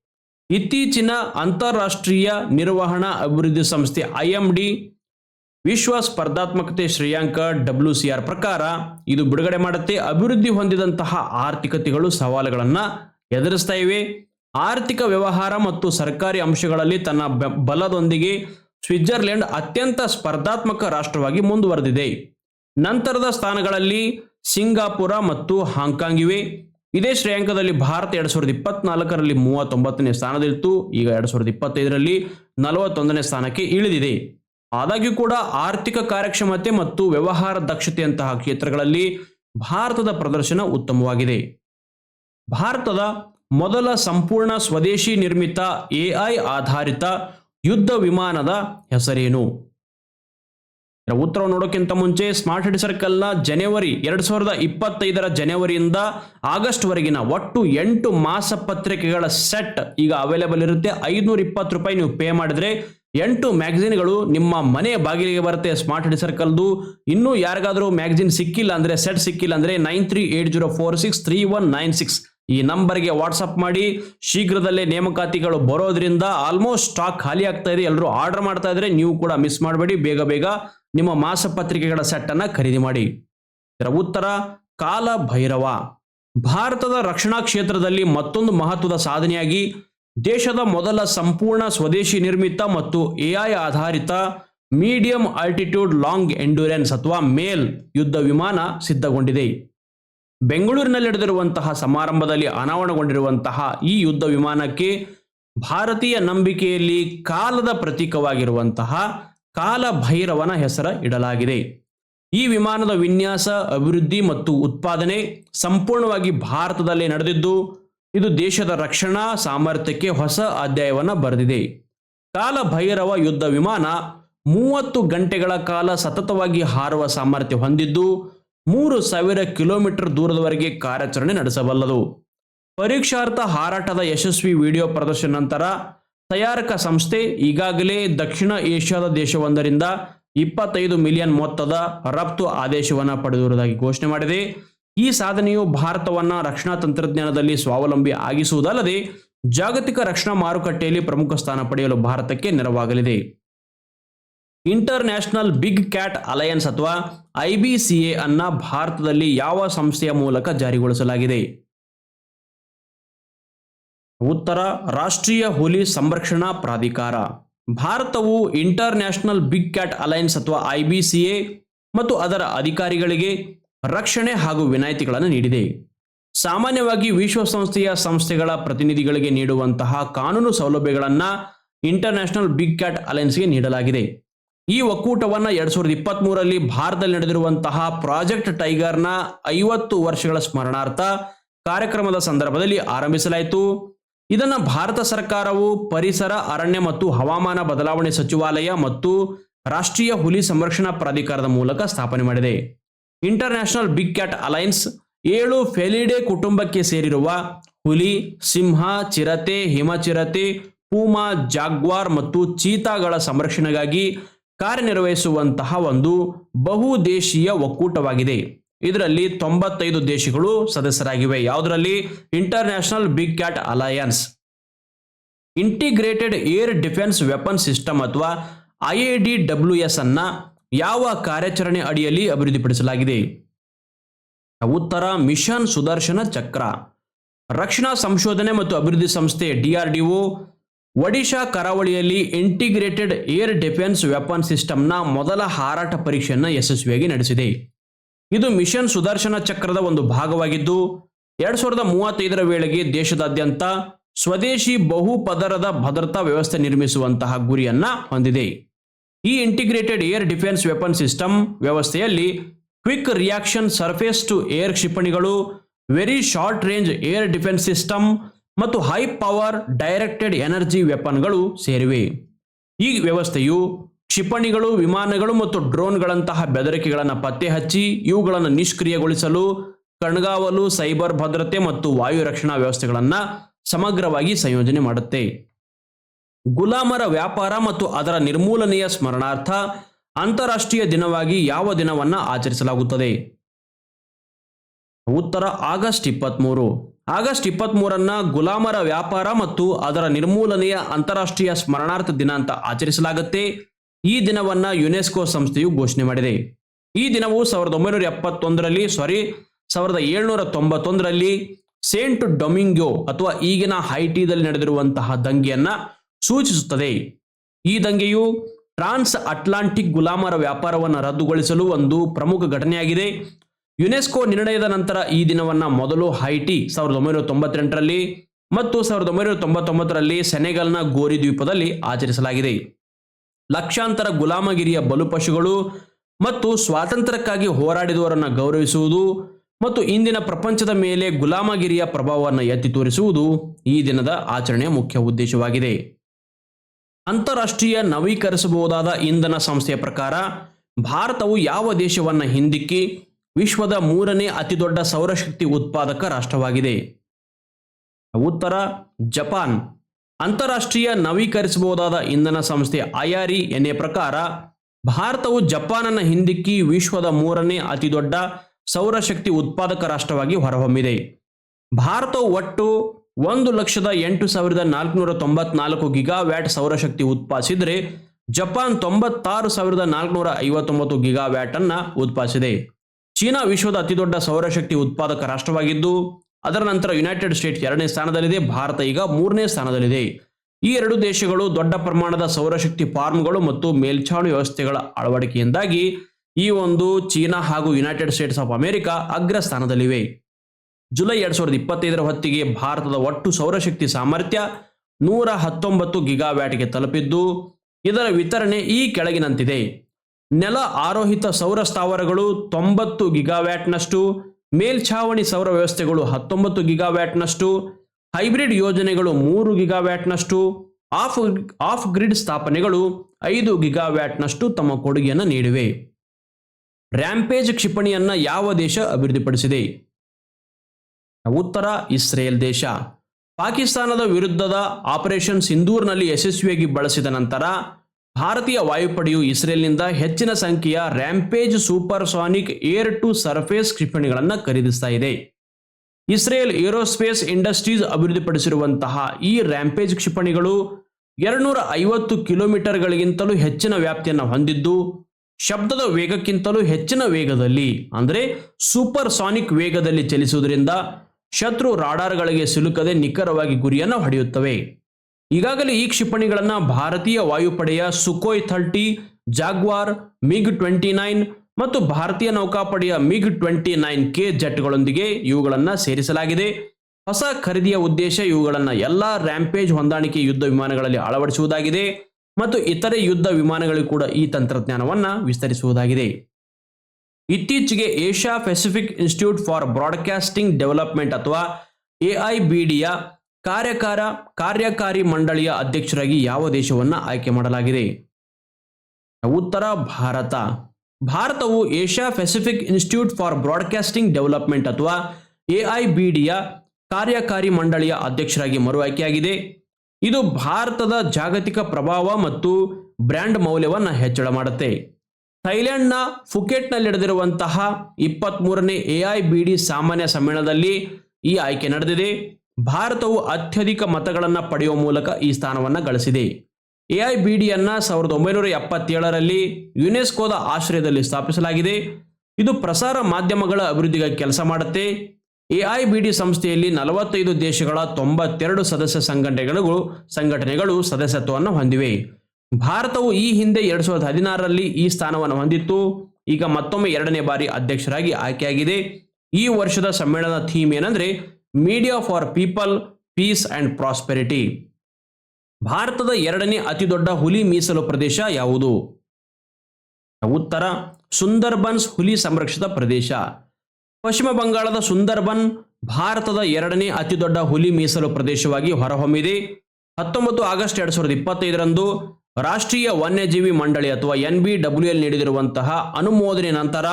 ಇತ್ತೀಚಿನ ಅಂತಾರಾಷ್ಟ್ರೀಯ ನಿರ್ವಹಣಾ ಅಭಿವೃದ್ಧಿ ಸಂಸ್ಥೆ ಐಎಂಡಿ ವಿಶ್ವ ಸ್ಪರ್ಧಾತ್ಮಕತೆ ಶ್ರೇಯಾಂಕ ಡಬ್ಲ್ಯೂ ಸಿ ಆರ್ ಪ್ರಕಾರ ಇದು ಬಿಡುಗಡೆ ಮಾಡುತ್ತೆ. ಅಭಿವೃದ್ಧಿ ಹೊಂದಿದಂತಹ ಆರ್ಥಿಕತೆಗಳು ಸವಾಲುಗಳನ್ನು ಎದುರಿಸ್ತಾ ಇವೆ. ಆರ್ಥಿಕ ವ್ಯವಹಾರ ಮತ್ತು ಸರ್ಕಾರಿ ಅಂಶಗಳಲ್ಲಿ ತನ್ನ ಬಲದೊಂದಿಗೆ ಸ್ವಿಟ್ಜರ್ಲೆಂಡ್ ಅತ್ಯಂತ ಸ್ಪರ್ಧಾತ್ಮಕ ರಾಷ್ಟ್ರವಾಗಿ ಮುಂದುವರೆದಿದೆ. ನಂತರದ ಸ್ಥಾನಗಳಲ್ಲಿ ಸಿಂಗಾಪುರ ಮತ್ತು ಹಾಂಗ್ಕಾಂಗ್ ಇವೆ. ಇದೇ ಶ್ರೇಯಾಂಕದಲ್ಲಿ ಭಾರತ ಎರಡ್ ಸಾವಿರದ ಇಪ್ಪತ್ನಾಲ್ಕರಲ್ಲಿ ಮೂವತ್ತೊಂಬತ್ತನೇ ಸ್ಥಾನದಲ್ಲಿತ್ತು. ಈಗ ಎರಡ್ ಸಾವಿರದ ಇಪ್ಪತ್ತೈದರಲ್ಲಿ ನಲವತ್ತೊಂದನೇ ಸ್ಥಾನಕ್ಕೆ ಇಳಿದಿದೆ. ಆದಾಗ್ಯೂ ಕೂಡ ಆರ್ಥಿಕ ಕಾರ್ಯಕ್ಷಮತೆ ಮತ್ತು ವ್ಯವಹಾರ ದಕ್ಷತೆಯಂತಹ ಕ್ಷೇತ್ರಗಳಲ್ಲಿ ಭಾರತದ ಪ್ರದರ್ಶನ ಉತ್ತಮವಾಗಿದೆ. ಭಾರತದ ಮೊದಲ ಸಂಪೂರ್ಣ ಸ್ವದೇಶಿ ನಿರ್ಮಿತ ಎಐ ಆಧಾರಿತ ಯುದ್ಧ ವಿಮಾನದ ಹೆಸರೇನು? ಉತ್ತರ ನೋಡೋಕ್ಕಿಂತ ಮುಂಚೆ ಸ್ಮಾರ್ಟ್ ಸಿಟಿ ಸರ್ಕಲ್ನ ಜನವರಿ ಎರಡ್ ಸಾವಿರದ ಇಪ್ಪತ್ತೈದರ ಜನವರಿಯಿಂದ ಆಗಸ್ಟ್ ವರೆಗಿನ ಒಟ್ಟು ಎಂಟು ಮಾಸ ಪತ್ರಿಕೆಗಳ ಸೆಟ್ ಈಗ ಅವೈಲೇಬಲ್ ಇರುತ್ತೆ. ಐದುನೂರ ಇಪ್ಪತ್ತು ರೂಪಾಯಿ ನೀವು ಪೇ ಮಾಡಿದ್ರೆ ಎಂಟು ಮ್ಯಾಗಝಿನ್ಗಳು ನಿಮ್ಮ ಮನೆ ಬಾಗಿಲಿಗೆ ಬರುತ್ತೆ. ಸ್ಮಾರ್ಟ್ ಹಿಡ್ ಸರ್ಕಲ್ದು ಇನ್ನೂ ಯಾರಿಗಾದರೂ ಮ್ಯಾಗಝಿನ್ ಸಿಕ್ಕಿಲ್ಲ ಅಂದರೆ, ಸೆಟ್ ಸಿಕ್ಕಿಲ್ಲ ಅಂದರೆ nine three eight zero four six three one nine six ಈ ನಂಬರ್ಗೆ ವಾಟ್ಸಪ್ ಮಾಡಿ. ಶೀಘ್ರದಲ್ಲೇ ನೇಮಕಾತಿಗಳು ಬರೋದ್ರಿಂದ ಆಲ್ಮೋಸ್ಟ್ ಸ್ಟಾಕ್ ಖಾಲಿ ಆಗ್ತಾ ಇದೆ. ಎಲ್ಲರೂ ಆರ್ಡರ್ ಮಾಡ್ತಾ ಇದ್ರೆ ನೀವು ಕೂಡ ಮಿಸ್ ಮಾಡಬೇಡಿ. ಬೇಗ ಬೇಗ ನಿಮ್ಮ ಮಾಸಪತ್ರಿಕೆಗಳ ಸೆಟ್ ಅನ್ನ ಖರೀದಿ ಮಾಡಿ. ಇದರ ಉತ್ತರ ಕಾಲ ಭೈರವ ಭಾರತದ ರಕ್ಷಣಾ ಕ್ಷೇತ್ರದಲ್ಲಿ ಮತ್ತೊಂದು ಮಹತ್ವದ ಸಾಧನೆಯಾಗಿ ದೇಶದ ಮೊದಲ ಸಂಪೂರ್ಣ ಸ್ವದೇಶಿ ನಿರ್ಮಿತ ಮತ್ತು ಎಐ ಆಧಾರಿತ ಮೀಡಿಯಂ ಆಲ್ಟಿಟ್ಯೂಡ್ ಲಾಂಗ್ ಎಂಡ್ಯೂರೆನ್ಸ್ ಅಥವಾ ಮೇಲ್ ಯುದ್ಧ ವಿಮಾನ ಸಿದ್ಧಗೊಂಡಿದೆ. ಬೆಂಗಳೂರಿನಲ್ಲಿ ನಡೆದಿರುವಂತಹ ಸಮಾರಂಭದಲ್ಲಿ ಅನಾವರಣಗೊಂಡಿರುವಂತಹ ಈ ಯುದ್ಧ ವಿಮಾನಕ್ಕೆ ಭಾರತೀಯ ನಂಬಿಕೆಯಲ್ಲಿ ಕಾಲದ ಪ್ರತೀಕವಾಗಿರುವಂತಹ ಕಾಲ ಭೈರವನ ಹೆಸರ ಇಡಲಾಗಿದೆ. ಈ ವಿಮಾನದ ವಿನ್ಯಾಸ, ಅಭಿವೃದ್ಧಿ ಮತ್ತು ಉತ್ಪಾದನೆ ಸಂಪೂರ್ಣವಾಗಿ ಭಾರತದಲ್ಲೇ ನಡೆದಿದ್ದು ಇದು ದೇಶದ ರಕ್ಷಣಾ ಸಾಮರ್ಥ್ಯಕ್ಕೆ ಹೊಸ ಅಧ್ಯಾಯವನ್ನು ಬರೆದಿದೆ. ಕಾಲ ಭೈರವ ಯುದ್ಧ ವಿಮಾನ ಮೂವತ್ತು ಗಂಟೆಗಳ ಕಾಲ ಸತತವಾಗಿ ಹಾರುವ ಸಾಮರ್ಥ್ಯ ಹೊಂದಿದ್ದು ಮೂರು ಸಾವಿರ ಕಿಲೋಮೀಟರ್ ದೂರದವರೆಗೆ ಕಾರ್ಯಾಚರಣೆ ನಡೆಸಬಲ್ಲದು. ಪರೀಕ್ಷಾರ್ಥ ಹಾರಾಟದ ಯಶಸ್ವಿ ವಿಡಿಯೋ ಪ್ರದರ್ಶನ ನಂತರ ತಯಾರಕ ಸಂಸ್ಥೆ ಈಗಾಗಲೇ ದಕ್ಷಿಣ ಏಷ್ಯಾದ ದೇಶವೊಂದರಿಂದ ಇಪ್ಪತ್ತೈದು ಮಿಲಿಯನ್ ಮೊತ್ತದ ರಫ್ತು ಆದೇಶವನ್ನು ಪಡೆದಿರುವುದಾಗಿ ಘೋಷಣೆ ಮಾಡಿದೆ. ಈ ಸಾಧನೆಯು ಭಾರತವನ್ನ ರಕ್ಷಣಾ ತಂತ್ರಜ್ಞಾನದಲ್ಲಿ ಸ್ವಾವಲಂಬಿ ಆಗಿಸುವುದಲ್ಲದೆ ಜಾಗತಿಕ ರಕ್ಷಣಾ ಮಾರುಕಟ್ಟೆಯಲ್ಲಿ ಪ್ರಮುಖ ಸ್ಥಾನ ಪಡೆಯಲು ಭಾರತಕ್ಕೆ ನೆರವಾಗಲಿದೆ. Inter national big cat alliance ಅಥವಾ ಐಬಿಸಿಎ ಅನ್ನ ಭಾರತದಲ್ಲಿ ಯಾವ ಸಂಸ್ಥೆಯ ಮೂಲಕ ಜಾರಿಗೊಳಿಸಲಾಗಿದೆ? ಉತ್ತರ, ರಾಷ್ಟ್ರೀಯ ಹುಲಿ ಸಂರಕ್ಷಣಾ ಪ್ರಾಧಿಕಾರ. ಭಾರತವು inter national big cat alliance ಅಥವಾ ಐಬಿಸಿಎ ಮತ್ತು ಅದರ ಅಧಿಕಾರಿಗಳಿಗೆ ರಕ್ಷಣೆ ಹಾಗೂ ವಿನಾಯಿತಿಗಳನ್ನು ನೀಡಿದೆ. ಸಾಮಾನ್ಯವಾಗಿ ವಿಶ್ವಸಂಸ್ಥೆಯ ಸಂಸ್ಥೆಗಳ ಪ್ರತಿನಿಧಿಗಳಿಗೆ ನೀಡುವಂತಹ ಕಾನೂನು ಸೌಲಭ್ಯಗಳನ್ನು ಇಂಟರ್ನ್ಯಾಷನಲ್ ಬಿಗ್ ಕ್ಯಾಟ್ ಅಲಯನ್ಸ್ಗೆ ನೀಡಲಾಗಿದೆ. ಈ ಒಕ್ಕೂಟವನ್ನು ಎರಡ್ ಸಾವಿರದ ಇಪ್ಪತ್ತ್ ಮೂರರಲ್ಲಿ ಭಾರತದಲ್ಲಿ ನಡೆದಿರುವಂತಹ ಪ್ರಾಜೆಕ್ಟ್ ಟೈಗರ್ನ ಐವತ್ತು ವರ್ಷಗಳ ಸ್ಮರಣಾರ್ಥ ಕಾರ್ಯಕ್ರಮದ ಸಂದರ್ಭದಲ್ಲಿ ಆರಂಭಿಸಲಾಯಿತು. ಇದನ್ನು ಭಾರತ ಸರ್ಕಾರವು ಪರಿಸರ, ಅರಣ್ಯ ಮತ್ತು ಹವಾಮಾನ ಬದಲಾವಣೆ ಸಚಿವಾಲಯ ಮತ್ತು ರಾಷ್ಟ್ರೀಯ ಹುಲಿ ಸಂರಕ್ಷಣಾ ಪ್ರಾಧಿಕಾರದ ಮೂಲಕ ಸ್ಥಾಪನೆ ಮಾಡಿದೆ. ಇಂಟರ್ನ್ಯಾಷನಲ್ ಬಿಗ್ ಕ್ಯಾಟ್ ಅಲೈನ್ಸ್ ಏಳು ಫೆಲಿಡೆ ಕುಟುಂಬಕ್ಕೆ ಸೇರಿರುವ ಹುಲಿ, ಸಿಂಹ, ಚಿರತೆ, ಹಿಮಚಿರತೆ, ಪೂಮಾ, ಜಾಗ್ವಾರ್ ಮತ್ತು ಚೀತಾಗಳ ಸಂರಕ್ಷಣೆಗಾಗಿ ಕಾರ್ಯನಿರ್ವಹಿಸುವಂತಹ ಒಂದು ಬಹುದೇಶೀಯ ಒಕ್ಕೂಟವಾಗಿದೆ. ಇದರಲ್ಲಿ ತೊಂಬತ್ತೈದು ದೇಶಗಳು ಸದಸ್ಯರಾಗಿವೆ. ಯಾವುದರಲ್ಲಿ? International big cat alliance integrated air defence weapon system ಅಥವಾ ಐಎಡಿ ಡಬ್ಲ್ಯೂ ಎಸ್ ಅನ್ನ ಯಾವ ಕಾರ್ಯಾಚರಣೆ ಅಡಿಯಲ್ಲಿ ಅಭಿವೃದ್ಧಿಪಡಿಸಲಾಗಿದೆ? ಉತ್ತರ, ಮಿಷನ್ ಸುದರ್ಶನ ಚಕ್ರ. ರಕ್ಷಣಾ ಸಂಶೋಧನೆ ಮತ್ತು ಅಭಿವೃದ್ಧಿ ಸಂಸ್ಥೆ ಡಿಆರ್ಡಿಒ ಒಡಿಶಾ ಕರಾವಳಿಯಲ್ಲಿ ಇಂಟಿಗ್ರೇಟೆಡ್ ಏರ್ ಡಿಫೆನ್ಸ್ ವೆಪನ್ ಸಿಸ್ಟಮ್ನ ಮೊದಲ ಹಾರಾಟ ಪರೀಕ್ಷೆಯನ್ನು ಯಶಸ್ವಿಯಾಗಿ ನಡೆಸಿದೆ. ಇದು ಮಿಷನ್ ಸುದರ್ಶನ ಚಕ್ರದ ಒಂದು ಭಾಗವಾಗಿದ್ದು, ಎರಡ್ ಸಾವಿರದ ಮೂವತ್ತೈದರ ವೇಳೆಗೆ ದೇಶದಾದ್ಯಂತ ಸ್ವದೇಶಿ ಬಹುಪದರದ ಭದ್ರತಾ ವ್ಯವಸ್ಥೆ ನಿರ್ಮಿಸುವಂತಹ ಗುರಿಯನ್ನ ಹೊಂದಿದೆ. ಈ integrated air defence weapon system ವ್ಯವಸ್ಥೆಯಲ್ಲಿ quick reaction surface to air ಕ್ಷಿಪಣಿಗಳು very short range air defence system ಮತ್ತು ಹೈ ಪವರ್ ಡೈರೆಕ್ಟೆಡ್ ಎನರ್ಜಿ ವೆಪನ್ಗಳು ಸೇರಿವೆ. ಈ ವ್ಯವಸ್ಥೆಯು ಕ್ಷಿಪಣಿಗಳು, ವಿಮಾನಗಳು ಮತ್ತು ಡ್ರೋನ್ಗಳಂತಹ ಬೆದರಿಕೆಗಳನ್ನು ಪತ್ತೆ ಹಚ್ಚಿ ಇವುಗಳನ್ನು ನಿಷ್ಕ್ರಿಯಗೊಳಿಸಲು, ಕಣ್ಗಾವಲು, ಸೈಬರ್ ಭದ್ರತೆ ಮತ್ತು ವಾಯು ರಕ್ಷಣಾ ವ್ಯವಸ್ಥೆಗಳನ್ನು ಸಮಗ್ರವಾಗಿ ಸಂಯೋಜನೆ ಮಾಡುತ್ತೆ. ಗುಲಾಮರ ವ್ಯಾಪಾರ ಮತ್ತು ಅದರ ನಿರ್ಮೂಲನೆಯ ಸ್ಮರಣಾರ್ಥ ಅಂತಾರಾಷ್ಟ್ರೀಯ ದಿನವಾಗಿ ಯಾವ ದಿನವನ್ನ ಆಚರಿಸಲಾಗುತ್ತದೆ? ಉತ್ತರ, ಆಗಸ್ಟ್ ಇಪ್ಪತ್ತ್ಮೂರು ಆಗಸ್ಟ್ ಇಪ್ಪತ್ತ್ಮೂರನ್ನ ಗುಲಾಮರ ವ್ಯಾಪಾರ ಮತ್ತು ಅದರ ನಿರ್ಮೂಲನೆಯ ಅಂತಾರಾಷ್ಟ್ರೀಯ ಸ್ಮರಣಾರ್ಥ ದಿನ ಅಂತ ಆಚರಿಸಲಾಗುತ್ತೆ. ಈ ದಿನವನ್ನ ಯುನೆಸ್ಕೋ ಸಂಸ್ಥೆಯು ಘೋಷಣೆ ಮಾಡಿದೆ. ಈ ದಿನವು ಸಾವಿರದ ಒಂಬೈನೂರ ಎಪ್ಪತ್ತೊಂದರಲ್ಲಿ, ಸಾರಿ, ಸಾವಿರದ ಏಳ್ನೂರ ತೊಂಬತ್ತೊಂದರಲ್ಲಿ ಸೇಂಟ್ ಡೊಮಿಂಗ್ಯೋ ಅಥವಾ ಈಗಿನ ಹೈಟಿದಲ್ಲಿ ನಡೆದಿರುವಂತಹ ದಂಗೆಯನ್ನ ಸೂಚಿಸುತ್ತದೆ. ಈ ದಂಗೆಯು ಟ್ರಾನ್ಸ್ ಅಟ್ಲಾಂಟಿಕ್ ಗುಲಾಮರ ವ್ಯಾಪಾರವನ್ನು ರದ್ದುಗೊಳಿಸಲು ಒಂದು ಪ್ರಮುಖ ಘಟನೆಯಾಗಿದೆ. ಯುನೆಸ್ಕೋ ನಿರ್ಣಯದ ನಂತರ ಈ ದಿನವನ್ನು ಮೊದಲು ಹೈಟಿ ಸಾವಿರದ ಒಂಬೈನೂರ ತೊಂಬತ್ತೆಂಟರಲ್ಲಿ ಮತ್ತು ಸಾವಿರದ ಒಂಬೈನೂರ ತೊಂಬತ್ತೊಂಬತ್ತರಲ್ಲಿ ಸೆನೆಗಲ್ನ ಗೋರಿ ದ್ವೀಪದಲ್ಲಿ ಆಚರಿಸಲಾಗಿದೆ. ಲಕ್ಷಾಂತರ ಗುಲಾಮಗಿರಿಯ ಬಲುಪಶುಗಳು ಮತ್ತು ಸ್ವಾತಂತ್ರ್ಯಕ್ಕಾಗಿ ಹೋರಾಡಿದವರನ್ನು ಗೌರವಿಸುವುದು ಮತ್ತು ಇಂದಿನ ಪ್ರಪಂಚದ ಮೇಲೆ ಗುಲಾಮಗಿರಿಯ ಪ್ರಭಾವವನ್ನು ಎತ್ತಿ ತೋರಿಸುವುದು ಈ ದಿನದ ಆಚರಣೆಯ ಮುಖ್ಯ ಉದ್ದೇಶವಾಗಿದೆ. ಅಂತಾರಾಷ್ಟ್ರೀಯ ನವೀಕರಿಸಬಹುದಾದ ಇಂಧನ ಸಂಸ್ಥೆಯ ಪ್ರಕಾರ ಭಾರತವು ಯಾವ ದೇಶವನ್ನು ಹಿಂದಿಕ್ಕಿ ವಿಶ್ವದ ಮೂರನೇ ಅತಿದೊಡ್ಡ ಸೌರಶಕ್ತಿ ಉತ್ಪಾದಕ ರಾಷ್ಟ್ರವಾಗಿದೆ? ಉತ್ತರ, ಜಪಾನ್. ಅಂತಾರಾಷ್ಟ್ರೀಯ ನವೀಕರಿಸಬಹುದಾದ ಇಂಧನ ಸಂಸ್ಥೆ ಐಆರ್ಇ ಎನ್ಎ ಪ್ರಕಾರ ಭಾರತವು ಜಪಾನನ್ನು ಹಿಂದಿಕ್ಕಿ ವಿಶ್ವದ ಮೂರನೇ ಅತಿದೊಡ್ಡ ಸೌರಶಕ್ತಿ ಉತ್ಪಾದಕ ರಾಷ್ಟ್ರವಾಗಿ ಹೊರಹೊಮ್ಮಿದೆ. ಭಾರತವು ಒಟ್ಟು ಒಂದು ಲಕ್ಷದ ಎಂಟು ಸಾವಿರದ ನಾಲ್ಕುನೂರ ತೊಂಬತ್ನಾಲ್ಕು ಗಿಗಾ ವ್ಯಾಟ್ ಸೌರಶಕ್ತಿ ಉತ್ಪಾದಿಸಿದರೆ ಜಪಾನ್ ತೊಂಬತ್ತಾರು ಸಾವಿರದ ನಾಲ್ಕುನೂರ ಐವತ್ತೊಂಬತ್ತು ಗಿಗಾವ್ಯಾಟ್ ಅನ್ನ ಉತ್ಪಾದಿಸಿದೆ. ಚೀನಾ ವಿಶ್ವದ ಅತಿದೊಡ್ಡ ಸೌರಶಕ್ತಿ ಉತ್ಪಾದಕ ರಾಷ್ಟ್ರವಾಗಿದ್ದು, ಅದರ ನಂತರ ಯುನೈಟೆಡ್ ಸ್ಟೇಟ್ಸ್ ಎರಡನೇ ಸ್ಥಾನದಲ್ಲಿದೆ, ಭಾರತ ಈಗ ಮೂರನೇ ಸ್ಥಾನದಲ್ಲಿದೆ. ಈ ಎರಡು ದೇಶಗಳು ದೊಡ್ಡ ಪ್ರಮಾಣದ ಸೌರಶಕ್ತಿ ಫಾರ್ಮ್ಗಳು ಮತ್ತು ಮೇಲ್ಛಾವಣಿ ವ್ಯವಸ್ಥೆಗಳ ಅಳವಡಿಕೆಯಿಂದಾಗಿ ಈ ಒಂದು ಚೀನಾ ಹಾಗೂ ಯುನೈಟೆಡ್ ಸ್ಟೇಟ್ಸ್ ಆಫ್ ಅಮೆರಿಕ ಅಗ್ರ ಸ್ಥಾನದಲ್ಲಿವೆ ಜುಲೈ ಎರಡ್ ಸಾವಿರದ ಇಪ್ಪತ್ತೈದರ ಹೊತ್ತಿಗೆ ಭಾರತದ ಒಟ್ಟು ಸೌರಶಕ್ತಿ ಸಾಮರ್ಥ್ಯ ನೂರ ಹತ್ತೊಂಬತ್ತು ಗಿಗಾವ್ಯಾಟ್ಗೆ ತಲುಪಿದ್ದು, ಇದರ ವಿತರಣೆ ಈ ಕೆಳಗಿನಂತಿದೆ. ನೆಲ ಆರೋಹಿತ ಸೌರ ಸ್ಥಾವರಗಳು ತೊಂಬತ್ತು ಗಿಗಾವ್ಯಾಟ್ನಷ್ಟು, ಮೇಲ್ಛಾವಣಿ ಸೌರ ವ್ಯವಸ್ಥೆಗಳು ಹತ್ತೊಂಬತ್ತು ಗಿಗಾವ್ಯಾಟ್ನಷ್ಟು, ಹೈಬ್ರಿಡ್ ಯೋಜನೆಗಳು ಮೂರು ಗಿಗಾವ್ಯಾಟ್ನಷ್ಟು, ಆಫ್ ಆಫ್ ಗ್ರಿಡ್ ಸ್ಥಾಪನೆಗಳು ಐದು ಗಿಗಾವ್ಯಾಟ್ನಷ್ಟು ತಮ್ಮ ಕೊಡುಗೆಯನ್ನು ನೀಡಿವೆ. ರ್ಯಾಂಪೇಜ್ ಕ್ಷಿಪಣಿಯನ್ನ ಯಾವ ದೇಶ ಅಭಿವೃದ್ಧಿಪಡಿಸಿದೆ? ಉತ್ತರ ಇಸ್ರೇಲ್ ದೇಶ. ಪಾಕಿಸ್ತಾನದ ವಿರುದ್ಧದ ಆಪರೇಷನ್ ಸಿಂಧೂರ್ನಲ್ಲಿ ಯಶಸ್ವಿಯಾಗಿ ಬಳಸಿದ ನಂತರ ಭಾರತೀಯ ವಾಯುಪಡೆಯು ಇಸ್ರೇಲ್ನಿಂದ ಹೆಚ್ಚಿನ ಸಂಖ್ಯೆಯ rampage supersonic air to surface ಕ್ಷಿಪಣಿಗಳನ್ನು ಖರೀದಿಸ್ತಾ ಇದೆ. ಇಸ್ರೇಲ್ ಏರೋಸ್ಪೇಸ್ ಇಂಡಸ್ಟ್ರೀಸ್ ಅಭಿವೃದ್ಧಿಪಡಿಸಿರುವಂತಹ ಈ ರ್ಯಾಂಪೇಜ್ ಕ್ಷಿಪಣಿಗಳು ಎರಡುನೂರ ಐವತ್ತು ಕಿಲೋಮೀಟರ್ಗಳಿಗಿಂತಲೂ ಹೆಚ್ಚಿನ ವ್ಯಾಪ್ತಿಯನ್ನು ಹೊಂದಿದ್ದು, ಶಬ್ದದ ವೇಗಕ್ಕಿಂತಲೂ ಹೆಚ್ಚಿನ ವೇಗದಲ್ಲಿ, ಅಂದರೆ ಸೂಪರ್ ಸಾನಿಕ್ ವೇಗದಲ್ಲಿ ಚಲಿಸುವುದರಿಂದ ಶತ್ರು ರಾಡಾರ್ಗಳಿಗೆ ಸಿಲುಕದೆ ನಿಖರವಾಗಿ ಗುರಿಯನ್ನು ಹೊಡೆಯುತ್ತವೆ ಈಗಾಗಲೇ ಈ ಕ್ಷಿಪಣಿಗಳನ್ನು ಭಾರತೀಯ ವಾಯುಪಡೆಯ Sukhoi thirty Jaguar MiG twenty nine ಮತ್ತು ಭಾರತೀಯ ನೌಕಾಪಡೆಯ ಮಿಗ್ ಟ್ವೆಂಟಿ ನೈನ್ ಕೆ ಜೆಟ್ಗಳೊಂದಿಗೆ ಇವುಗಳನ್ನು ಸೇರಿಸಲಾಗಿದೆ. ಹೊಸ ಖರೀದಿಯ ಉದ್ದೇಶ ಇವುಗಳನ್ನು ಎಲ್ಲ ರ್ಯಾಂಪೇಜ್ ಹೊಂದಾಣಿಕೆ ಯುದ್ಧ ವಿಮಾನಗಳಲ್ಲಿ ಅಳವಡಿಸುವುದಾಗಿದೆ ಮತ್ತು ಇತರೆ ಯುದ್ಧ ವಿಮಾನಗಳಿಗೂ ಕೂಡ ಈ ತಂತ್ರಜ್ಞಾನವನ್ನು ವಿಸ್ತರಿಸುವುದಾಗಿದೆ. ಇತ್ತೀಚೆಗೆ Asia Pacific institute for broadcasting development ಅಥವಾ ಎಐಬಿಡಿಯ ಕಾರ್ಯಕಾರ ಕಾರ್ಯಕಾರಿ ಮಂಡಳಿಯ ಅಧ್ಯಕ್ಷರಾಗಿ ಯಾವ ದೇಶವನ್ನು ಆಯ್ಕೆ ಮಾಡಲಾಗಿದೆ? ಉತ್ತರ ಭಾರತ. ಭಾರತವು Asia Pacific institute for broadcasting development ಅಥವಾ ಎಐಬಿಡಿಯ ಕಾರ್ಯಕಾರಿ ಮಂಡಳಿಯ ಅಧ್ಯಕ್ಷರಾಗಿ ಮರು ಆಯ್ಕೆಯಾಗಿದೆ ಇದು ಭಾರತದ ಜಾಗತಿಕ ಪ್ರಭಾವ ಮತ್ತು ಬ್ರ್ಯಾಂಡ್ ಮೌಲ್ಯವನ್ನು ಹೆಚ್ಚಳ ಮಾಡುತ್ತೆ. ಥೈಲ್ಯಾಂಡ್ನ ಫುಕೆಟ್ನಲ್ಲಿ ನಡೆದಿರುವಂತಹ ಬಿ ಡಿ ಸಾಮಾನ್ಯ ಸಮ್ಮೇಳನದಲ್ಲಿ ಈ ಆಯ್ಕೆ ನಡೆದಿದೆ. ಭಾರತವು ಅತ್ಯಧಿಕ ಮತಗಳನ್ನು ಪಡೆಯುವ ಮೂಲಕ ಈ ಸ್ಥಾನವನ್ನು ಗಳಿಸಿದೆ. ಎಐ ಬಿ ಡಿಯನ್ನು ಸಾವಿರದ ಒಂಬೈನೂರ ಎಪ್ಪತ್ತೇಳರಲ್ಲಿ ಯುನೆಸ್ಕೋದ ಆಶ್ರಯದಲ್ಲಿ ಸ್ಥಾಪಿಸಲಾಗಿದೆ. ಇದು ಪ್ರಸಾರ ಮಾಧ್ಯಮಗಳ ಅಭಿವೃದ್ಧಿಗೆ ಕೆಲಸ ಮಾಡುತ್ತೆ. ಎಐ ಬಿ ಡಿ ಸಂಸ್ಥೆಯಲ್ಲಿ ನಲವತ್ತೈದು ದೇಶಗಳ ತೊಂಬತ್ತೆರಡು ಸದಸ್ಯ ಸಂಘಟನೆಗಳು ಸಂಘಟನೆಗಳು ಸದಸ್ಯತ್ವವನ್ನು ಹೊಂದಿವೆ. ಭಾರತವು ಈ ಹಿಂದೆ ಎರಡ್ ಸಾವಿರದ ಹದಿನಾರರಲ್ಲಿ ಈ ಸ್ಥಾನವನ್ನು ಹೊಂದಿತ್ತು. ಈಗ ಮತ್ತೊಮ್ಮೆ ಎರಡನೇ ಬಾರಿ ಅಧ್ಯಕ್ಷರಾಗಿ ಆಯ್ಕೆಯಾಗಿದೆ. ಈ ವರ್ಷದ ಸಮ್ಮೇಳನದ ಥೀಮ್ ಏನಂದ್ರೆ media for people, peace and prosperity. ಭಾರತದ ಎರಡನೇ ಅತಿ ದೊಡ್ಡ ಹುಲಿ ಮೀಸಲು ಪ್ರದೇಶ ಯಾವುದು? ಉತ್ತರ, ಸುಂದರ್ಬನ್ಸ್ ಹುಲಿ ಸಂರಕ್ಷಿತ ಪ್ರದೇಶ. ಪಶ್ಚಿಮ ಬಂಗಾಳದ ಸುಂದರ್ಬನ್ ಭಾರತದ ಎರಡನೇ ಅತಿ ದೊಡ್ಡ ಹುಲಿ ಮೀಸಲು ಪ್ರದೇಶವಾಗಿ ಹೊರಹೊಮ್ಮಿದೆ. ಹತ್ತೊಂಬತ್ತು ಆಗಸ್ಟ್ ಎರಡ್ ಸಾವಿರದ ಇಪ್ಪತ್ತೈದರಂದು ರಾಷ್ಟ್ರೀಯ ವನ್ಯಜೀವಿ ಮಂಡಳಿ ಅಥವಾ ಎನ್ ಬಿ ಡಬ್ಲ್ಯೂ ಎಲ್ ನೀಡಿರುವಂತಹ ಅನುಮೋದನೆ ನಂತರ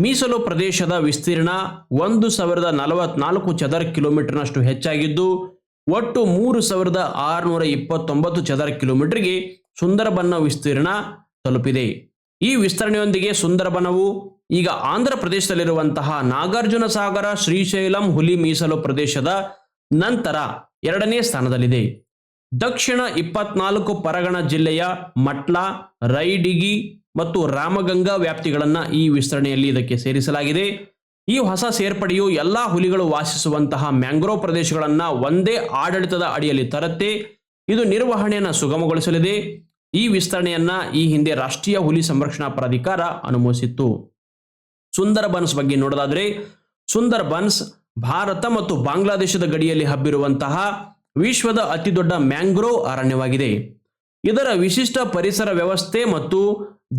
ಮೀಸಲು ಪ್ರದೇಶದ ವಿಸ್ತೀರ್ಣ ಒಂದು ಸಾವಿರದ ನಲವತ್ನಾಲ್ಕು ಚದರ ಕಿಲೋಮೀಟರ್ನಷ್ಟು ಹೆಚ್ಚಾಗಿದ್ದು, ಒಟ್ಟು ಮೂರು ಸಾವಿರದ ಆರುನೂರ ಇಪ್ಪತ್ತೊಂಬತ್ತು ಚದರ ಕಿಲೋಮೀಟರ್ಗೆ ಸುಂದರಬನ್ನ ವಿಸ್ತೀರ್ಣ ತಲುಪಿದೆ. ಈ ವಿಸ್ತರಣೆಯೊಂದಿಗೆ ಸುಂದರಬನವು ಈಗ ಆಂಧ್ರ ಪ್ರದೇಶದಲ್ಲಿರುವಂತಹ ನಾಗಾರ್ಜುನ ಸಾಗರ, ಶ್ರೀಶೈಲಂ ಹುಲಿ ಮೀಸಲು ಪ್ರದೇಶದ ನಂತರ ಎರಡನೇ ಸ್ಥಾನದಲ್ಲಿದೆ. ದಕ್ಷಿಣ ಇಪ್ಪತ್ನಾಲ್ಕು ಪರಗಣ ಜಿಲ್ಲೆಯ ಮಟ್ಲ, ರೈಡಿಗಿ ಮತ್ತು ರಾಮಗಂಗಾ ವ್ಯಾಪ್ತಿಗಳನ್ನು ಈ ವಿಸ್ತರಣೆಯಲ್ಲಿ ಇದಕ್ಕೆ ಸೇರಿಸಲಾಗಿದೆ. ಈ ಹೊಸ ಸೇರ್ಪಡೆಯು ಎಲ್ಲಾ ಹುಲಿಗಳು ವಾಸಿಸುವಂತಹ ಮ್ಯಾಂಗ್ರೋವ್ ಪ್ರದೇಶಗಳನ್ನು ಒಂದೇ ಆಡಳಿತದ ಅಡಿಯಲ್ಲಿ ತರುತ್ತೆ. ಇದು ನಿರ್ವಹಣೆಯನ್ನು ಸುಗಮಗೊಳಿಸಲಿದೆ. ಈ ವಿಸ್ತರಣೆಯನ್ನು ಈ ಹಿಂದೆ ರಾಷ್ಟ್ರೀಯ ಹುಲಿ ಸಂರಕ್ಷಣಾ ಪ್ರಾಧಿಕಾರ ಅನುಮೋದಿಸಿತ್ತು ಸುಂದರಬನ್ಸ್ ಬಗ್ಗೆ ನೋಡೋದಾದ್ರೆ ಸುಂದರ್ಬನ್ಸ್ ಭಾರತ ಮತ್ತು ಬಾಂಗ್ಲಾದೇಶದ ಗಡಿಯಲ್ಲಿ ಹಬ್ಬಿರುವಂತಹ ವಿಶ್ವದ ಅತಿದೊಡ್ಡ ಮ್ಯಾಂಗ್ರೋವ್ ಅರಣ್ಯವಾಗಿದೆ. ಇದರ ವಿಶಿಷ್ಟ ಪರಿಸರ ವ್ಯವಸ್ಥೆ ಮತ್ತು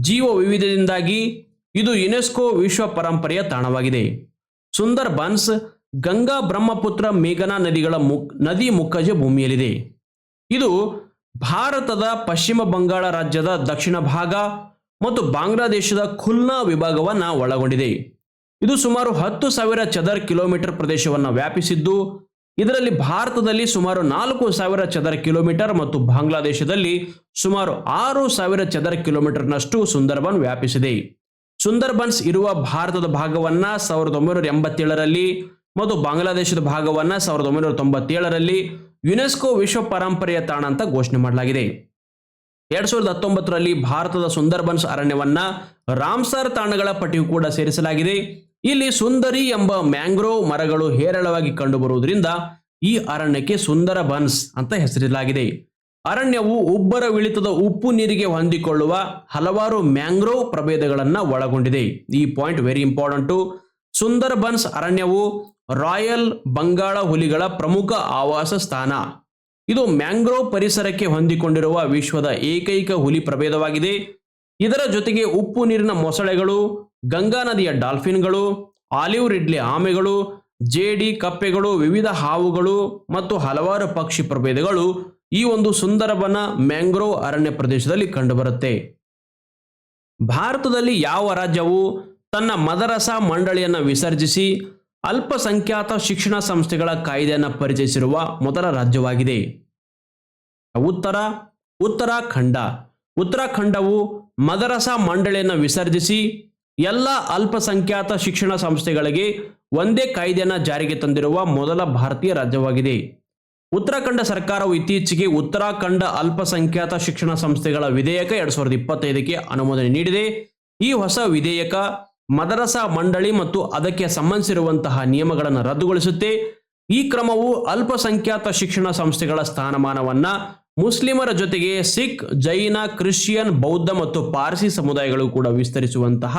ಜೀವ ವೈವಿಧ್ಯದಿಂದಾಗಿ ಇದು ಯುನೆಸ್ಕೋ ವಿಶ್ವ ಪರಂಪರೆಯ ತಾಣವಾಗಿದೆ. ಸುಂದರ್ ಬನ್ಸ್ ಗಂಗಾ ಬ್ರಹ್ಮಪುತ್ರ ಮೇಘನಾ ನದಿಗಳ ಮುಕ್ ನದಿ ಮುಖಜ ಭೂಮಿಯಲ್ಲಿದೆ. ಇದು ಭಾರತದ ಪಶ್ಚಿಮ ಬಂಗಾಳ ರಾಜ್ಯದ ದಕ್ಷಿಣ ಭಾಗ ಮತ್ತು ಬಾಂಗ್ಲಾದೇಶದ ಖುಲ್ನಾ ವಿಭಾಗವನ್ನು ಒಳಗೊಂಡಿದೆ. ಇದು ಸುಮಾರು ಹತ್ತು ಸಾವಿರ ಚದರ್ ಕಿಲೋಮೀಟರ್ ಪ್ರದೇಶವನ್ನು ವ್ಯಾಪಿಸಿದ್ದು ಇದರಲ್ಲಿ ಭಾರತದಲ್ಲಿ ಸುಮಾರು ನಾಲ್ಕು ಸಾವಿರ ಚದರ ಕಿಲೋಮೀಟರ್ ಮತ್ತು ಬಾಂಗ್ಲಾದೇಶದಲ್ಲಿ ಸುಮಾರು ಆರು ಸಾವಿರ ಚದರ ಕಿಲೋಮೀಟರ್ನಷ್ಟು ಸುಂದರ್ಬನ್ ವ್ಯಾಪಿಸಿದೆ. ಸುಂದರ್ಬನ್ಸ್ ಇರುವ ಭಾರತದ ಭಾಗವನ್ನ ಸಾವಿರದ ಒಂಬೈನೂರ ಎಂಬತ್ತೇಳರಲ್ಲಿ ಮತ್ತು ಬಾಂಗ್ಲಾದೇಶದ ಭಾಗವನ್ನ ಸಾವಿರದ ಒಂಬೈನೂರ ತೊಂಬತ್ತೇಳರಲ್ಲಿ ಯುನೆಸ್ಕೋ ವಿಶ್ವ ಪರಂಪರೆಯ ತಾಣ ಅಂತ ಘೋಷಣೆ ಮಾಡಲಾಗಿದೆ. ಎರಡ್ ಸಾವಿರದ ಹತ್ತೊಂಬತ್ತರಲ್ಲಿ ಭಾರತದ ಸುಂದರ್ಬನ್ಸ್ ಅರಣ್ಯವನ್ನ ರಾಮ್ಸರ್ ತಾಣಗಳ ಪಟ್ಟಿಯೂ ಕೂಡ ಸೇರಿಸಲಾಗಿದೆ. ಇಲ್ಲಿ ಸುಂದರಿ ಎಂಬ ಮ್ಯಾಂಗ್ರೋವ್ ಮರಗಳು ಹೇರಳವಾಗಿ ಕಂಡುಬರುವುದರಿಂದ ಈ ಅರಣ್ಯಕ್ಕೆ ಸುಂದರ ಬನ್ಸ್ ಅಂತ ಹೆಸರಿಸಲಾಗಿದೆ ಅರಣ್ಯವು ಉಬ್ಬರ ಇಳಿತದ ಉಪ್ಪು ನೀರಿಗೆ ಹೊಂದಿಕೊಳ್ಳುವ ಹಲವಾರು ಮ್ಯಾಂಗ್ರೋವ್ ಪ್ರಭೇದಗಳನ್ನು ಒಳಗೊಂಡಿದೆ. ಈ point very important. Sundarbans ಅರಣ್ಯವು ರಾಯಲ್ ಬಂಗಾಳ ಹುಲಿಗಳ ಪ್ರಮುಖ ಆವಾಸ ಸ್ಥಾನ. ಇದು ಮ್ಯಾಂಗ್ರೋವ್ ಪರಿಸರಕ್ಕೆ ಹೊಂದಿಕೊಂಡಿರುವ ವಿಶ್ವದ ಏಕೈಕ ಹುಲಿ ಪ್ರಭೇದವಾಗಿದೆ. ಇದರ ಜೊತೆಗೆ ಉಪ್ಪು ನೀರಿನ ಮೊಸಳೆಗಳು ಗಂಗಾ ನದಿಯ ಡಾಲ್ಫಿನ್ಗಳು, ಆಲಿವ್ ರಿಡ್ಲಿ ಆಮೆಗಳು, ಜೇಡಿ ಕಪ್ಪೆಗಳು, ವಿವಿಧ ಹಾವುಗಳು ಮತ್ತು ಹಲವಾರು ಪಕ್ಷಿ ಪ್ರಭೇದಗಳು ಈ ಒಂದು ಸುಂದರಬನ ಮ್ಯಾಂಗ್ರೋವ್ ಅರಣ್ಯ ಪ್ರದೇಶದಲ್ಲಿ ಕಂಡುಬರುತ್ತೆ. ಭಾರತದಲ್ಲಿ ಯಾವ ರಾಜ್ಯವು ತನ್ನ ಮದರಸ ಮಂಡಳಿಯನ್ನು ವಿಸರ್ಜಿಸಿ ಅಲ್ಪಸಂಖ್ಯಾತ ಶಿಕ್ಷಣ ಸಂಸ್ಥೆಗಳ ಕಾಯ್ದೆಯನ್ನು ಪರಿಚಯಿಸಿರುವ ಮೊದಲ ರಾಜ್ಯವಾಗಿದೆ? ಉತ್ತರ, ಉತ್ತರಾಖಂಡ. ಉತ್ತರಾಖಂಡವು ಮದರಸ ಮಂಡಳಿಯನ್ನು ವಿಸರ್ಜಿಸಿ ಎಲ್ಲ ಅಲ್ಪಸಂಖ್ಯಾತ ಶಿಕ್ಷಣ ಸಂಸ್ಥೆಗಳಿಗೆ ಒಂದೇ ಕಾಯ್ದೆಯನ್ನು ಜಾರಿಗೆ ತಂದಿರುವ ಮೊದಲ ಭಾರತೀಯ ರಾಜ್ಯವಾಗಿದೆ. ಉತ್ತರಾಖಂಡ ಸರ್ಕಾರವು ಇತ್ತೀಚೆಗೆ ಉತ್ತರಾಖಂಡ ಅಲ್ಪಸಂಖ್ಯಾತ ಶಿಕ್ಷಣ ಸಂಸ್ಥೆಗಳ ವಿಧೇಯಕ ಎರಡ್ ಸಾವಿರದ ಇಪ್ಪತ್ತೈದಕ್ಕೆ ಅನುಮೋದನೆ ನೀಡಿದೆ. ಈ ಹೊಸ ವಿಧೇಯಕ ಮದರಸಾ ಮಂಡಳಿ ಮತ್ತು ಅದಕ್ಕೆ ಸಂಬಂಧಿಸಿರುವಂತಹ ನಿಯಮಗಳನ್ನು ರದ್ದುಗೊಳಿಸುತ್ತೆ. ಈ ಕ್ರಮವು ಅಲ್ಪಸಂಖ್ಯಾತ ಶಿಕ್ಷಣ ಸಂಸ್ಥೆಗಳ ಸ್ಥಾನಮಾನವನ್ನ ಮುಸ್ಲಿಮರ ಜೊತೆಗೆ ಸಿಖ್, ಜೈನ, ಕ್ರಿಶ್ಚಿಯನ್, ಬೌದ್ಧ ಮತ್ತು ಪಾರ್ಸಿ ಸಮುದಾಯಗಳು ಕೂಡ ವಿಸ್ತರಿಸುವಂತಹ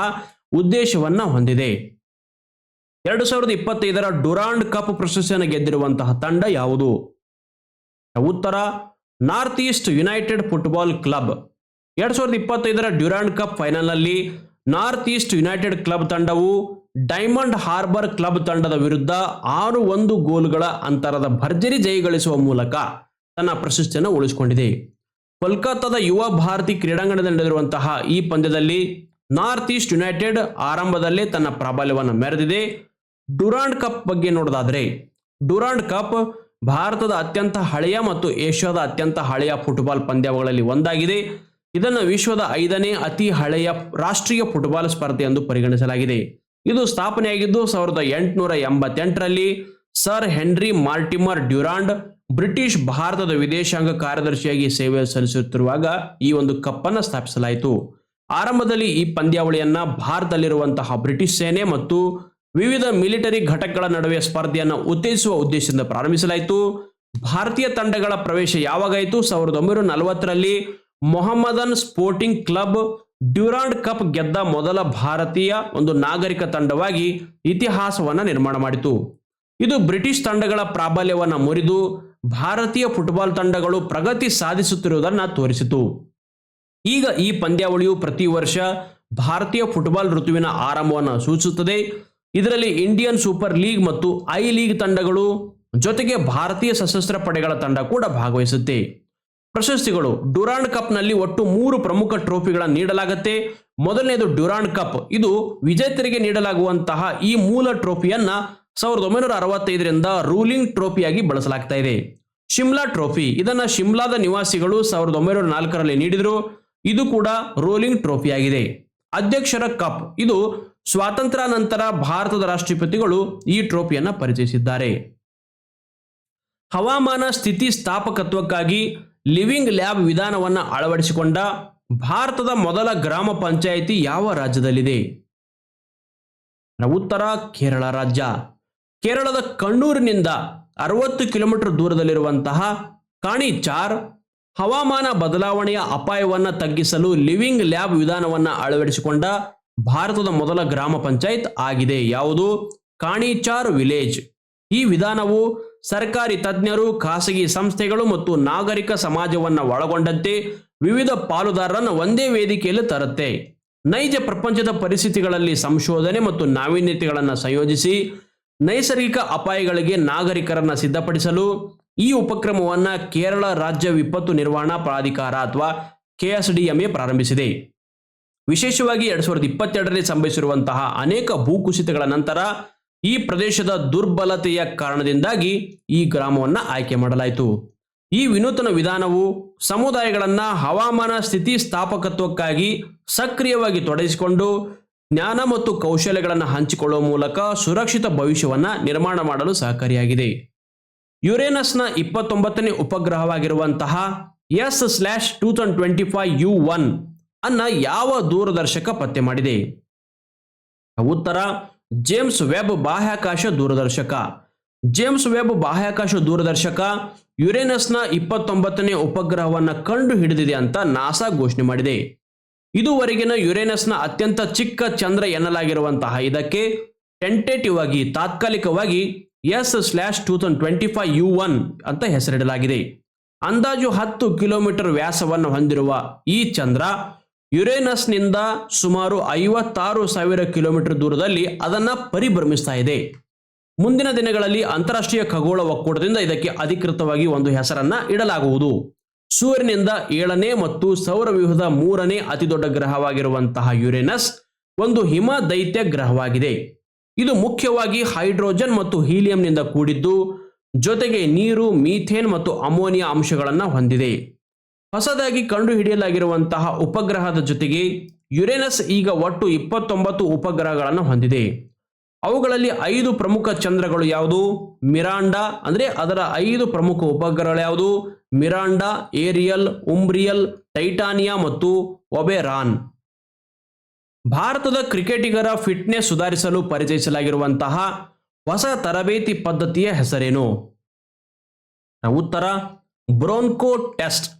ಉದ್ದೇಶವನ್ನ ಹೊಂದಿದೆ. ಎರಡು ಸಾವಿರದ ಇಪ್ಪತ್ತೈದರ ಡುರಾಂಡ್ ಕಪ್ ಪ್ರಶಸ್ತಿಯನ್ನು ಗೆದ್ದಿರುವಂತಹ ತಂಡ ಯಾವುದು? ಉತ್ತರ, North East United football club. ಎರಡು ಸಾವಿರದ ಇಪ್ಪತ್ತೈದರ ಡ್ಯುರಾಂಡ್ ಕಪ್ ಫೈನಲ್ನಲ್ಲಿ ನಾರ್ತ್ ಈಸ್ಟ್ ಯುನೈಟೆಡ್ ಕ್ಲಬ್ ತಂಡವು ಡೈಮಂಡ್ ಹಾರ್ಬರ್ ಕ್ಲಬ್ ತಂಡದ ವಿರುದ್ಧ ಆರು ಒಂದು ಗೋಲ್ಗಳ ಅಂತರದ ಭರ್ಜರಿ ಜಯಗಳಿಸುವ ಮೂಲಕ ತನ್ನ ಪ್ರಶಸ್ತಿಯನ್ನು ಉಳಿಸಿಕೊಂಡಿದೆ. ಕೋಲ್ಕತ್ತಾದ ಯುವ ಭಾರತಿ ಕ್ರೀಡಾಂಗಣದಲ್ಲಿ ನಡೆದಿರುವಂತಹ ಈ ಪಂದ್ಯದಲ್ಲಿ ನಾರ್ತ್ ಈಸ್ಟ್ ಯುನೈಟೆಡ್ ಆರಂಭದಲ್ಲೇ ತನ್ನ ಪ್ರಾಬಲ್ಯವನ್ನು ಮೆರೆದಿದೆ. ಡುರಾಂಡ್ ಕಪ್ ಬಗ್ಗೆ ನೋಡೋದಾದರೆ, ಡುರಾಂಡ್ ಕಪ್ ಭಾರತದ ಅತ್ಯಂತ ಹಳೆಯ ಮತ್ತು ಏಷ್ಯಾದ ಅತ್ಯಂತ ಹಳೆಯ ಫುಟ್ಬಾಲ್ ಪಂದ್ಯಾವಳಿಗಳಲ್ಲಿ ಒಂದಾಗಿದೆ. ಇದನ್ನು ವಿಶ್ವದ ಐದನೇ ಅತಿ ಹಳೆಯ ರಾಷ್ಟ್ರೀಯ ಫುಟ್ಬಾಲ್ ಸ್ಪರ್ಧೆ ಎಂದು ಪರಿಗಣಿಸಲಾಗಿದೆ. ಇದು ಸ್ಥಾಪನೆಯಾಗಿದ್ದು ಸಾವಿರದ ಎಂಟುನೂರ ಎಂಬತ್ತೆಂಟರಲ್ಲಿ sir Henry Mortimer Durand British ಭಾರತದ ವಿದೇಶಾಂಗ ಕಾರ್ಯದರ್ಶಿಯಾಗಿ ಸೇವೆ ಸಲ್ಲಿಸುತ್ತಿರುವಾಗ ಈ ಒಂದು ಕಪ್ಪನ್ನು ಸ್ಥಾಪಿಸಲಾಯಿತು. ಆರಂಭದಲ್ಲಿ ಈ ಪಂದ್ಯಾವಳಿಯನ್ನ ಭಾರತದಲ್ಲಿರುವಂತಹ ಬ್ರಿಟಿಷ್ ಸೇನೆ ಮತ್ತು ವಿವಿಧ ಮಿಲಿಟರಿ ಘಟಕಗಳ ನಡುವೆ ಸ್ಪರ್ಧೆಯನ್ನು ಉತ್ತೇಜಿಸುವ ಉದ್ದೇಶದಿಂದ ಪ್ರಾರಂಭಿಸಲಾಯಿತು. ಭಾರತೀಯ ತಂಡಗಳ ಪ್ರವೇಶ ಯಾವಾಗಾಯಿತು? ಸಾವಿರದ ಒಂಬೈನೂರ ನಲವತ್ತರಲ್ಲಿ Mohammedan sporting club Durand cup ಗೆದ್ದ ಮೊದಲ ಭಾರತೀಯ ಒಂದು ನಾಗರಿಕ ತಂಡವಾಗಿ ಇತಿಹಾಸವನ್ನ ನಿರ್ಮಾಣ ಮಾಡಿತು. ಇದು ಬ್ರಿಟಿಷ್ ತಂಡಗಳ ಪ್ರಾಬಲ್ಯವನ್ನು ಮುರಿದು ಭಾರತೀಯ ಫುಟ್ಬಾಲ್ ತಂಡಗಳು ಪ್ರಗತಿ ಸಾಧಿಸುತ್ತಿರುವುದನ್ನು ತೋರಿಸಿತು. ಈಗ ಈ ಪಂದ್ಯಾವಳಿಯು ಪ್ರತಿ ವರ್ಷ ಭಾರತೀಯ ಫುಟ್ಬಾಲ್ ಋತುವಿನ ಆರಂಭವನ್ನು ಸೂಚಿಸುತ್ತದೆ. ಇದರಲ್ಲಿ ಇಂಡಿಯನ್ ಸೂಪರ್ ಲೀಗ್ ಮತ್ತು ಐ ಲೀಗ್ ತಂಡಗಳು ಜೊತೆಗೆ ಭಾರತೀಯ ಸಶಸ್ತ್ರ ಪಡೆಗಳ ತಂಡ ಕೂಡ ಭಾಗವಹಿಸುತ್ತೆ. ಪ್ರಶಸ್ತಿಗಳು ಡ್ಯುರಾಂಡ್ ಕಪ್ನಲ್ಲಿ ಒಟ್ಟು ಮೂರು ಪ್ರಮುಖ ಟ್ರೋಫಿಗಳನ್ನು ನೀಡಲಾಗುತ್ತೆ. ಮೊದಲನೇದು ಡ್ಯುರಾಂಡ್ ಕಪ್. ಇದು ವಿಜೇತರಿಗೆ ನೀಡಲಾಗುವಂತಹ ಈ ಮೂಲ ಟ್ರೋಫಿಯನ್ನ ಸಾವಿರದ ಒಂಬೈನೂರ ಅರವತ್ತೈದರಿಂದ ರೂಲಿಂಗ್ ಟ್ರೋಫಿಯಾಗಿ ಬಳಸಲಾಗ್ತಾ ಇದೆ. ಶಿಮ್ಲಾ ಟ್ರೋಫಿ, ಇದನ್ನ ಶಿಮ್ಲಾದ ನಿವಾಸಿಗಳು ಸಾವಿರದ ಒಂಬೈನೂರ ನಾಲ್ಕರಲ್ಲಿ ನೀಡಿದರು. ಇದು ಕೂಡ ರೋಲಿಂಗ್ ಟ್ರೋಫಿಯಾಗಿದೆ. ಅಧ್ಯಕ್ಷರ ಕಪ್, ಇದು ಸ್ವಾತಂತ್ರ್ಯ ನಂತರ ಭಾರತದ ರಾಷ್ಟ್ರಪತಿಗಳು ಈ ಟ್ರೋಫಿಯನ್ನು ಪರಿಚಯಿಸಿದ್ದಾರೆ. ಹವಾಮಾನ ಸ್ಥಿತಿ ಸ್ಥಾಪಕತ್ವಕ್ಕಾಗಿ ಲಿವಿಂಗ್ ಲ್ಯಾಬ್ ವಿಧಾನವನ್ನು ಅಳವಡಿಸಿಕೊಂಡ ಭಾರತದ ಮೊದಲ ಗ್ರಾಮ ಪಂಚಾಯಿತಿ ಯಾವ ರಾಜ್ಯದಲ್ಲಿದೆ? ಉತ್ತರ ಕೇರಳ ರಾಜ್ಯ. ಕೇರಳದ ಕಣ್ಣೂರಿನಿಂದ ಅರವತ್ತು ಕಿಲೋಮೀಟರ್ ದೂರದಲ್ಲಿರುವಂತಹ ಕಾಣಿಚಾರ್ ಹವಾಮಾನ ಬದಲಾವಣೆಯ ಅಪಾಯವನ್ನು ತಗ್ಗಿಸಲು ಲಿವಿಂಗ್ ಲ್ಯಾಬ್ ವಿಧಾನವನ್ನು ಅಳವಡಿಸಿಕೊಂಡ ಭಾರತದ ಮೊದಲ ಗ್ರಾಮ ಪಂಚಾಯತ್ ಆಗಿದೆ. ಯಾವುದು? ಕಾಣಿಚಾರ್ ವಿಲೇಜ್. ಈ ವಿಧಾನವು ಸರ್ಕಾರಿ ತಜ್ಞರು, ಖಾಸಗಿ ಸಂಸ್ಥೆಗಳು ಮತ್ತು ನಾಗರಿಕ ಸಮಾಜವನ್ನು ಒಳಗೊಂಡಂತೆ ವಿವಿಧ ಪಾಲುದಾರರನ್ನು ಒಂದೇ ವೇದಿಕೆಯಲ್ಲಿ ತರುತ್ತೆ. ನೈಜ ಪ್ರಪಂಚದ ಪರಿಸ್ಥಿತಿಗಳಲ್ಲಿ ಸಂಶೋಧನೆ ಮತ್ತು ನಾವೀನ್ಯತೆಗಳನ್ನು ಸಂಯೋಜಿಸಿ ನೈಸರ್ಗಿಕ ಅಪಾಯಗಳಿಗೆ ನಾಗರಿಕರನ್ನ ಸಿದ್ಧಪಡಿಸಲು ಈ ಉಪಕ್ರಮವನ್ನ ಕೇರಳ ರಾಜ್ಯ ವಿಪತ್ತು ನಿರ್ವಹಣಾ ಪ್ರಾಧಿಕಾರ ಅಥವಾ ಕೆಎಸ್ಡಿಎಂಎ ಪ್ರಾರಂಭಿಸಿದೆ. ವಿಶೇಷವಾಗಿ ಎರಡ್ ಸಾವಿರದ ಇಪ್ಪತ್ತೆರಡರಲ್ಲಿ ಸಂಭವಿಸಿರುವಂತಹ ಅನೇಕ ಭೂಕುಸಿತಗಳ ನಂತರ ಈ ಪ್ರದೇಶದ ದುರ್ಬಲತೆಯ ಕಾರಣದಿಂದಾಗಿ ಈ ಗ್ರಾಮವನ್ನ ಆಯ್ಕೆ ಮಾಡಲಾಯಿತು. ಈ ವಿನೂತನ ವಿಧಾನವು ಸಮುದಾಯಗಳನ್ನ ಹವಾಮಾನ ಸ್ಥಿತಿ ಸ್ಥಾಪಕತ್ವಕ್ಕಾಗಿ ಸಕ್ರಿಯವಾಗಿ ತೊಡಗಿಸಿಕೊಂಡು ಜ್ಞಾನ ಮತ್ತು ಕೌಶಲ್ಯಗಳನ್ನು ಹಂಚಿಕೊಳ್ಳುವ ಮೂಲಕ ಸುರಕ್ಷಿತ ಭವಿಷ್ಯವನ್ನ ನಿರ್ಮಾಣ ಮಾಡಲು ಸಹಕಾರಿಯಾಗಿದೆ. ಯುರೇನಸ್ನ ಇಪ್ಪತ್ತೊಂಬತ್ತನೇ ಉಪಗ್ರಹವಾಗಿರುವಂತಹ S slash two thousand twenty five U one ಅನ್ನ ಯಾವ ದೂರದರ್ಶಕ ಪತ್ತೆ ಮಾಡಿದೆ? ಉತ್ತರ, ಜೇಮ್ಸ್ ವೆಬ್ ಬಾಹ್ಯಾಕಾಶ ದೂರದರ್ಶಕ. ಜೇಮ್ಸ್ ವೆಬ್ ಬಾಹ್ಯಾಕಾಶ ದೂರದರ್ಶಕ ಯುರೇನಸ್ನ ಇಪ್ಪತ್ತೊಂಬತ್ತನೇ ಉಪಗ್ರಹವನ್ನು ಕಂಡು ಹಿಡಿದಿದೆ ಅಂತ ನಾಸಾ ಘೋಷಣೆ ಮಾಡಿದೆ. ಇದುವರೆಗಿನ ಯುರೇನಸ್ನ ಅತ್ಯಂತ ಚಿಕ್ಕ ಚಂದ್ರ ಎನ್ನಲಾಗಿರುವಂತಹ ಇದಕ್ಕೆ ಟೆಂಟೇಟಿವ್ ಆಗಿ, ತಾತ್ಕಾಲಿಕವಾಗಿ S slash two thousand twenty five U one ಅಂತ ಹೆಸರಿಡಲಾಗಿದೆ. ಅಂದಾಜು ಹತ್ತು ಕಿಲೋಮೀಟರ್ ವ್ಯಾಸವನ್ನು ಹೊಂದಿರುವ ಈ ಚಂದ್ರ ಯುರೇನಸ್ನಿಂದ ಸುಮಾರು ಐವತ್ತಾರು ಸಾವಿರ ಕಿಲೋಮೀಟರ್ ದೂರದಲ್ಲಿ ಅದನ್ನು ಪರಿಭ್ರಮಿಸ್ತಾ ಇದೆ. ಮುಂದಿನ ದಿನಗಳಲ್ಲಿ ಅಂತಾರಾಷ್ಟ್ರೀಯ ಖಗೋಳ ಒಕ್ಕೂಟದಿಂದ ಇದಕ್ಕೆ ಅಧಿಕೃತವಾಗಿ ಒಂದು ಹೆಸರನ್ನ ಇಡಲಾಗುವುದು. ಸೂರ್ಯನಿಂದ ಏಳನೇ ಮತ್ತು ಸೌರವ್ಯೂಹದ ಮೂರನೇ ಅತಿದೊಡ್ಡ ಗ್ರಹವಾಗಿರುವಂತಹ ಯುರೇನಸ್ ಒಂದು ಹಿಮ ದೈತ್ಯ ಗ್ರಹವಾಗಿದೆ. ಇದು ಮುಖ್ಯವಾಗಿ ಹೈಡ್ರೋಜನ್ ಮತ್ತು ಹೀಲಿಯಂನಿಂದ ಕೂಡಿದ್ದು, ಜೊತೆಗೆ ನೀರು, ಮೀಥೇನ್ ಮತ್ತು ಅಮೋನಿಯಾ ಅಂಶಗಳನ್ನು ಹೊಂದಿದೆ. ಹೊಸದಾಗಿ ಕಂಡುಹಿಡಿಯಲಾಗಿರುವಂತಹ ಉಪಗ್ರಹದ ಜೊತೆಗೆ ಯುರೇನಸ್ ಈಗ ಒಟ್ಟು ಇಪ್ಪತ್ತೊಂಬತ್ತು ಉಪಗ್ರಹಗಳನ್ನು ಹೊಂದಿದೆ. ಅವುಗಳಲ್ಲಿ ಐದು ಪ್ರಮುಖ ಚಂದ್ರಗಳು ಯಾವುದು? ಮಿರಾಂಡಾ, ಅಂದ್ರೆ ಅದರ ಐದು ಪ್ರಮುಖ ಉಪಗ್ರಹಗಳು ಯಾವುದು? ಮಿರಾಂಡಾ, ಏರಿಯಲ್, ಉಮ್ರಿಯಲ್, ಟೈಟಾನಿಯಾ ಮತ್ತು ಒಬೆರಾನ್. ಭಾರತದ ಕ್ರಿಕೆಟಿಗರ ಫಿಟ್ನೆಸ್ ಸುಧಾರಿಸಲು ಪರಿಚಯಿಸಲಾಗಿರುವಂತಹ ಹೊಸ ತರಬೇತಿ ಪದ್ಧತಿಯ ಹೆಸರೇನು? ಉತ್ತರ, ಬ್ರೋನ್ಕೋ ಟೆಸ್ಟ್.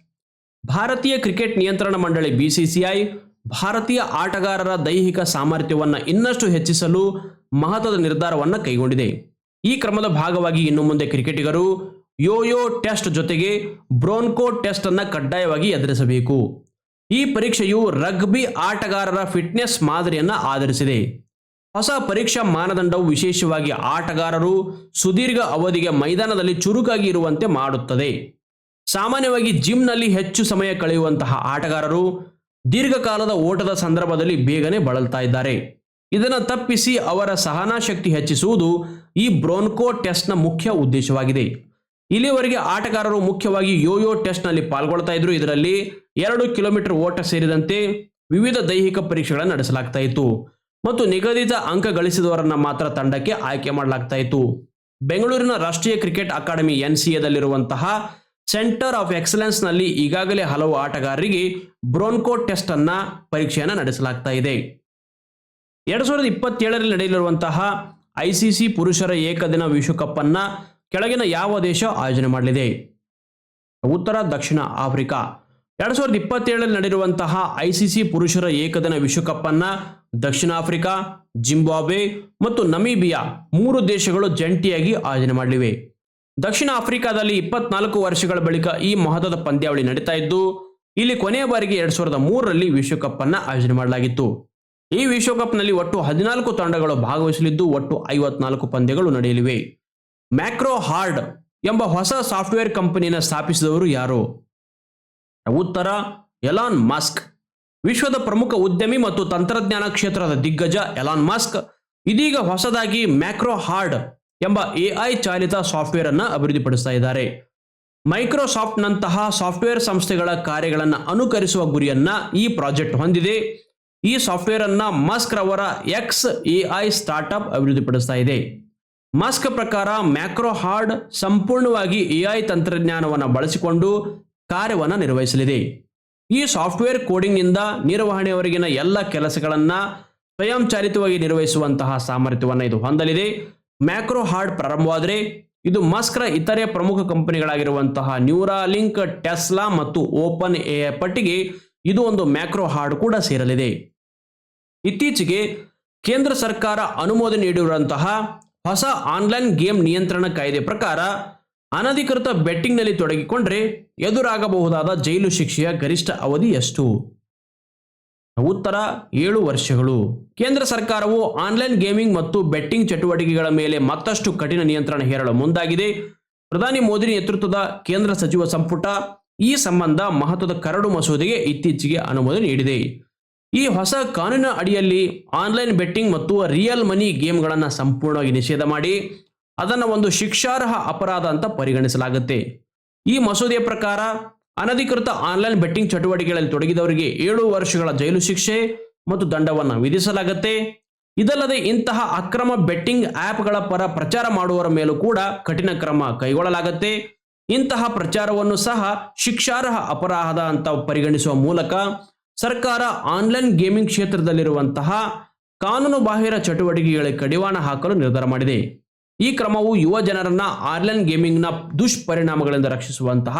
ಭಾರತೀಯ ಕ್ರಿಕೆಟ್ ನಿಯಂತ್ರಣ ಮಂಡಳಿ ಬಿಸಿಸಿಐ ಭಾರತೀಯ ಆಟಗಾರರ ದೈಹಿಕ ಸಾಮರ್ಥ್ಯವನ್ನು ಇನ್ನಷ್ಟು ಹೆಚ್ಚಿಸಲು ಮಹತ್ವದ ನಿರ್ಧಾರವನ್ನು ಕೈಗೊಂಡಿದೆ. ಈ ಕ್ರಮದ ಭಾಗವಾಗಿ ಇನ್ನು ಮುಂದೆ ಕ್ರಿಕೆಟಿಗರು ಯೋಯೋ ಟೆಸ್ಟ್ ಜೊತೆಗೆ ಬ್ರೋನ್ಕೋ ಟೆಸ್ಟ್ ಅನ್ನು ಕಡ್ಡಾಯವಾಗಿ ಎದುರಿಸಬೇಕು. ಈ ಪರೀಕ್ಷೆಯು ರಗ್ಬಿ ಆಟಗಾರರ ಫಿಟ್ನೆಸ್ ಮಾದರಿಯನ್ನು ಆಧರಿಸಿದೆ. ಹೊಸ ಪರೀಕ್ಷಾ ಮಾನದಂಡವು ವಿಶೇಷವಾಗಿ ಆಟಗಾರರು ಸುದೀರ್ಘ ಅವಧಿಗೆ ಮೈದಾನದಲ್ಲಿ ಚುರುಕಾಗಿ ಇರುವಂತೆ ಮಾಡುತ್ತದೆ. ಸಾಮಾನ್ಯವಾಗಿ ಜಿಮ್ನಲ್ಲಿ ಹೆಚ್ಚು ಸಮಯ ಕಳೆಯುವಂತಹ ಆಟಗಾರರು ದೀರ್ಘಕಾಲದ ಓಟದ ಸಂದರ್ಭದಲ್ಲಿ ಬೇಗನೆ ಬಳಲ್ತಾ ಇದ್ದಾರೆ. ಇದನ್ನು ತಪ್ಪಿಸಿ ಅವರ ಸಹನಾ ಶಕ್ತಿ ಹೆಚ್ಚಿಸುವುದು ಈ ಬ್ರೋನ್ಕೋ ಟೆಸ್ಟ್ನ ಮುಖ್ಯ ಉದ್ದೇಶವಾಗಿದೆ. ಇಲ್ಲಿಯವರೆಗೆ ಆಟಗಾರರು ಮುಖ್ಯವಾಗಿ ಯೋಯೋ ಟೆಸ್ಟ್ನಲ್ಲಿ ಪಾಲ್ಗೊಳ್ತಾ ಇದ್ರು. ಇದರಲ್ಲಿ ಎರಡು ಕಿಲೋಮೀಟರ್ ಓಟ ಸೇರಿದಂತೆ ವಿವಿಧ ದೈಹಿಕ ಪರೀಕ್ಷೆಗಳನ್ನು ನಡೆಸಲಾಗ್ತಾ ಇತ್ತು. ಮತ್ತು ನಿಗದಿತ ಅಂಕ ಗಳಿಸಿದವರನ್ನ ಮಾತ್ರ ತಂಡಕ್ಕೆ ಆಯ್ಕೆ ಮಾಡಲಾಗ್ತಾ ಇತ್ತು. ಬೆಂಗಳೂರಿನ ರಾಷ್ಟ್ರೀಯ ಕ್ರಿಕೆಟ್ ಅಕಾಡೆಮಿ ಎನ್ ಸಿ ಎದಲ್ಲಿರುವಂತಹ ಸೆಂಟರ್ ಆಫ್ ಎಕ್ಸಲೆನ್ಸ್ನಲ್ಲಿ ಈಗಾಗಲೇ ಹಲವು ಆಟಗಾರರಿಗೆ ಬ್ರೋನ್ಕೋ ಟೆಸ್ಟ್ ಅನ್ನ ಪರೀಕ್ಷೆಯನ್ನು ನಡೆಸಲಾಗ್ತಾ ಇದೆ. ಎರಡ್ ಸಾವಿರದ ಇಪ್ಪತ್ತೇಳರಲ್ಲಿ ನಡೆಯಲಿರುವಂತಹ ಐಸಿಸಿ ಪುರುಷರ ಏಕದಿನ ವಿಶ್ವಕಪ್ ಅನ್ನ ಕೆಳಗಿನ ಯಾವ ದೇಶ ಆಯೋಜನೆ ಮಾಡಲಿದೆ? ಉತ್ತರ, ದಕ್ಷಿಣ ಆಫ್ರಿಕಾ. ಎರಡ್ ಸಾವಿರದ ಇಪ್ಪತ್ತೇಳರಲ್ಲಿ ನಡೆದಿರುವಂತಹ ಐಸಿಸಿ ಪುರುಷರ ಏಕದಿನ ವಿಶ್ವಕಪ್ ಅನ್ನ ದಕ್ಷಿಣ ಆಫ್ರಿಕಾ, ಜಿಂಬಾಬ್ವೆ ಮತ್ತು ನಮೀಬಿಯಾ ಮೂರು ದೇಶಗಳು ಜಂಟಿಯಾಗಿ ಆಯೋಜನೆ ಮಾಡಲಿವೆ. ದಕ್ಷಿಣ ಆಫ್ರಿಕಾದಲ್ಲಿ ಇಪ್ಪತ್ನಾಲ್ಕು ವರ್ಷಗಳ ಬಳಿಕ ಈ ಮಹತ್ವದ ಪಂದ್ಯಾವಳಿ ನಡೀತಾ ಇದ್ದು, ಇಲ್ಲಿ ಕೊನೆಯ ಬಾರಿಗೆ ಎರಡ್ ಸಾವಿರದ ಮೂರರಲ್ಲಿ ವಿಶ್ವಕಪ್ ಅನ್ನ ಆಯೋಜನೆ ಮಾಡಲಾಗಿತ್ತು. ಈ ವಿಶ್ವಕಪ್ನಲ್ಲಿ ಒಟ್ಟು ಹದಿನಾಲ್ಕು ತಂಡಗಳು ಭಾಗವಹಿಸಲಿದ್ದು, ಒಟ್ಟು ಐವತ್ನಾಲ್ಕು ಪಂದ್ಯಗಳು ನಡೆಯಲಿವೆ. ಮ್ಯಾಕ್ರೋ ಹಾರ್ಡ್ ಎಂಬ ಹೊಸ ಸಾಫ್ಟ್ವೇರ್ ಕಂಪನಿಯನ್ನು ಸ್ಥಾಪಿಸಿದವರು ಯಾರು? ಉತ್ತರ, ಎಲಾನ್ ಮಸ್ಕ್. ವಿಶ್ವದ ಪ್ರಮುಖ ಉದ್ಯಮಿ ಮತ್ತು ತಂತ್ರಜ್ಞಾನ ಕ್ಷೇತ್ರದ ದಿಗ್ಗಜ ಎಲಾನ್ ಮಸ್ಕ್ ಇದೀಗ ಹೊಸದಾಗಿ ಮ್ಯಾಕ್ರೋ ಹಾರ್ಡ್ ಎಂಬ ಎಐ ಚಾಲಿತ ಸಾಫ್ಟ್ವೇರ್ ಅನ್ನು ಅಭಿವೃದ್ಧಿಪಡಿಸ್ತಾ ಇದ್ದಾರೆ. ಮೈಕ್ರೋಸಾಫ್ಟ್ನಂತಹ ಸಾಫ್ಟ್ವೇರ್ ಸಂಸ್ಥೆಗಳ ಕಾರ್ಯಗಳನ್ನು ಅನುಕರಿಸುವ ಗುರಿಯನ್ನ ಈ ಪ್ರಾಜೆಕ್ಟ್ ಹೊಂದಿದೆ. ಈ ಸಾಫ್ಟ್ವೇರ್ ಅನ್ನ ಮಸ್ಕ್ ರವರ ಎಕ್ಸ್ ಎಐ ಸ್ಟಾರ್ಟ್ಅಪ್ ಅಭಿವೃದ್ಧಿಪಡಿಸ್ತಾ ಇದೆ. ಮಸ್ಕ್ ಪ್ರಕಾರ ಮ್ಯಾಕ್ರೋ ಹಾರ್ಡ್ ಸಂಪೂರ್ಣವಾಗಿ ಎಐ ತಂತ್ರಜ್ಞಾನವನ್ನು ಬಳಸಿಕೊಂಡು ಕಾರ್ಯವನ್ನು ನಿರ್ವಹಿಸಲಿದೆ. ಈ ಸಾಫ್ಟ್ವೇರ್ ಕೋಡಿಂಗ್ನಿಂದ ನಿರ್ವಹಣೆಯವರೆಗಿನ ಎಲ್ಲ ಕೆಲಸಗಳನ್ನು ಸ್ವಯಂಚಾಲಿತವಾಗಿ ನಿರ್ವಹಿಸುವಂತಹ ಸಾಮರ್ಥ್ಯವನ್ನು ಇದು ಹೊಂದಲಿದೆ. ಮ್ಯಾಕ್ರೋ ಹಾರ್ಡ್ ಪ್ರಾರಂಭವಾದರೆ ಇದು ಮಸ್ಕ್ರ ಇತರೆ ಪ್ರಮುಖ ಕಂಪನಿಗಳಾಗಿರುವಂತಹ ನ್ಯೂರಾಲಿಂಕ್ ಟೆಸ್ಲಾ ಮತ್ತು ಓಪನ್ ಎ ಪಟ್ಟಿಗೆ ಇದು ಒಂದು ಮ್ಯಾಕ್ರೋ ಹಾರ್ಡ್ ಕೂಡ ಸೇರಲಿದೆ. ಇತ್ತೀಚೆಗೆ ಕೇಂದ್ರ ಸರ್ಕಾರ ಅನುಮೋದನೆ ನೀಡಿರುವಂತಹ ಹೊಸ ಆನ್ಲೈನ್ ಗೇಮ್ ನಿಯಂತ್ರಣ ಕಾಯ್ದೆ ಪ್ರಕಾರ ಅನಧಿಕೃತ ಬೆಟ್ಟಿಂಗ್ನಲ್ಲಿ ತೊಡಗಿಕೊಂಡ್ರೆ ಎದುರಾಗಬಹುದಾದ ಜೈಲು ಶಿಕ್ಷೆಯ ಗರಿಷ್ಠ ಅವಧಿ ಎಷ್ಟು? ಉತ್ತರ, ಏಳು ವರ್ಷಗಳು. ಕೇಂದ್ರ ಸರ್ಕಾರವು ಆನ್ಲೈನ್ ಗೇಮಿಂಗ್ ಮತ್ತು ಬೆಟ್ಟಿಂಗ್ ಚಟುವಟಿಕೆಗಳ ಮೇಲೆ ಮತ್ತಷ್ಟು ಕಠಿಣ ನಿಯಂತ್ರಣ ಹೇರಲು ಮುಂದಾಗಿದೆ. ಪ್ರಧಾನಿ ಮೋದಿ ನೇತೃತ್ವದ ಕೇಂದ್ರ ಸಚಿವ ಸಂಪುಟ ಈ ಸಂಬಂಧ ಮಹತ್ವದ ಕರಡು ಮಸೂದೆಗೆ ಇತ್ತೀಚೆಗೆ ಅನುಮೋದನೆ ನೀಡಿದೆ. ಈ ಹೊಸ ಕಾನೂನಿನ ಅಡಿಯಲ್ಲಿ ಆನ್ಲೈನ್ ಬೆಟ್ಟಿಂಗ್ ಮತ್ತು ರಿಯಲ್ ಮನಿ ಗೇಮ್ಗಳನ್ನು ಸಂಪೂರ್ಣವಾಗಿ ನಿಷೇಧ ಮಾಡಿ, ಅದನ್ನು ಒಂದು ಶಿಕ್ಷಾರ್ಹ ಅಪರಾಧ ಅಂತ ಪರಿಗಣಿಸಲಾಗುತ್ತೆ. ಈ ಮಸೂದೆಯ ಪ್ರಕಾರ ಅನಧಿಕೃತ ಆನ್ಲೈನ್ ಬೆಟ್ಟಿಂಗ್ ಚಟುವಟಿಕೆಗಳಲ್ಲಿ ತೊಡಗಿದವರಿಗೆ ಏಳು ವರ್ಷಗಳ ಜೈಲು ಶಿಕ್ಷೆ ಮತ್ತು ದಂಡವನ್ನು ವಿಧಿಸಲಾಗುತ್ತೆ. ಇದಲ್ಲದೆ ಇಂತಹ ಅಕ್ರಮ ಬೆಟ್ಟಿಂಗ್ ಆ್ಯಪ್ಗಳ ಪರ ಪ್ರಚಾರ ಮಾಡುವವರ ಮೇಲೂ ಕೂಡ ಕಠಿಣ ಕ್ರಮ ಕೈಗೊಳ್ಳಲಾಗುತ್ತೆ. ಇಂತಹ ಪ್ರಚಾರವನ್ನು ಸಹ ಶಿಕ್ಷಾರ್ಹ ಅಪರಾಧ ಅಂತ ಪರಿಗಣಿಸುವ ಮೂಲಕ ಸರ್ಕಾರ ಆನ್ಲೈನ್ ಗೇಮಿಂಗ್ ಕ್ಷೇತ್ರದಲ್ಲಿರುವಂತಹ ಕಾನೂನು ಬಾಹಿರ ಚಟುವಟಿಕೆಗಳಿಗೆ ಕಡಿವಾಣ ಹಾಕಲು ನಿರ್ಧಾರ ಮಾಡಿದೆ. ಈ ಕ್ರಮವು ಯುವ ಜನರನ್ನ ಆನ್ಲೈನ್ ಗೇಮಿಂಗ್ನ ದುಷ್ಪರಿಣಾಮಗಳಿಂದ ರಕ್ಷಿಸುವಂತಹ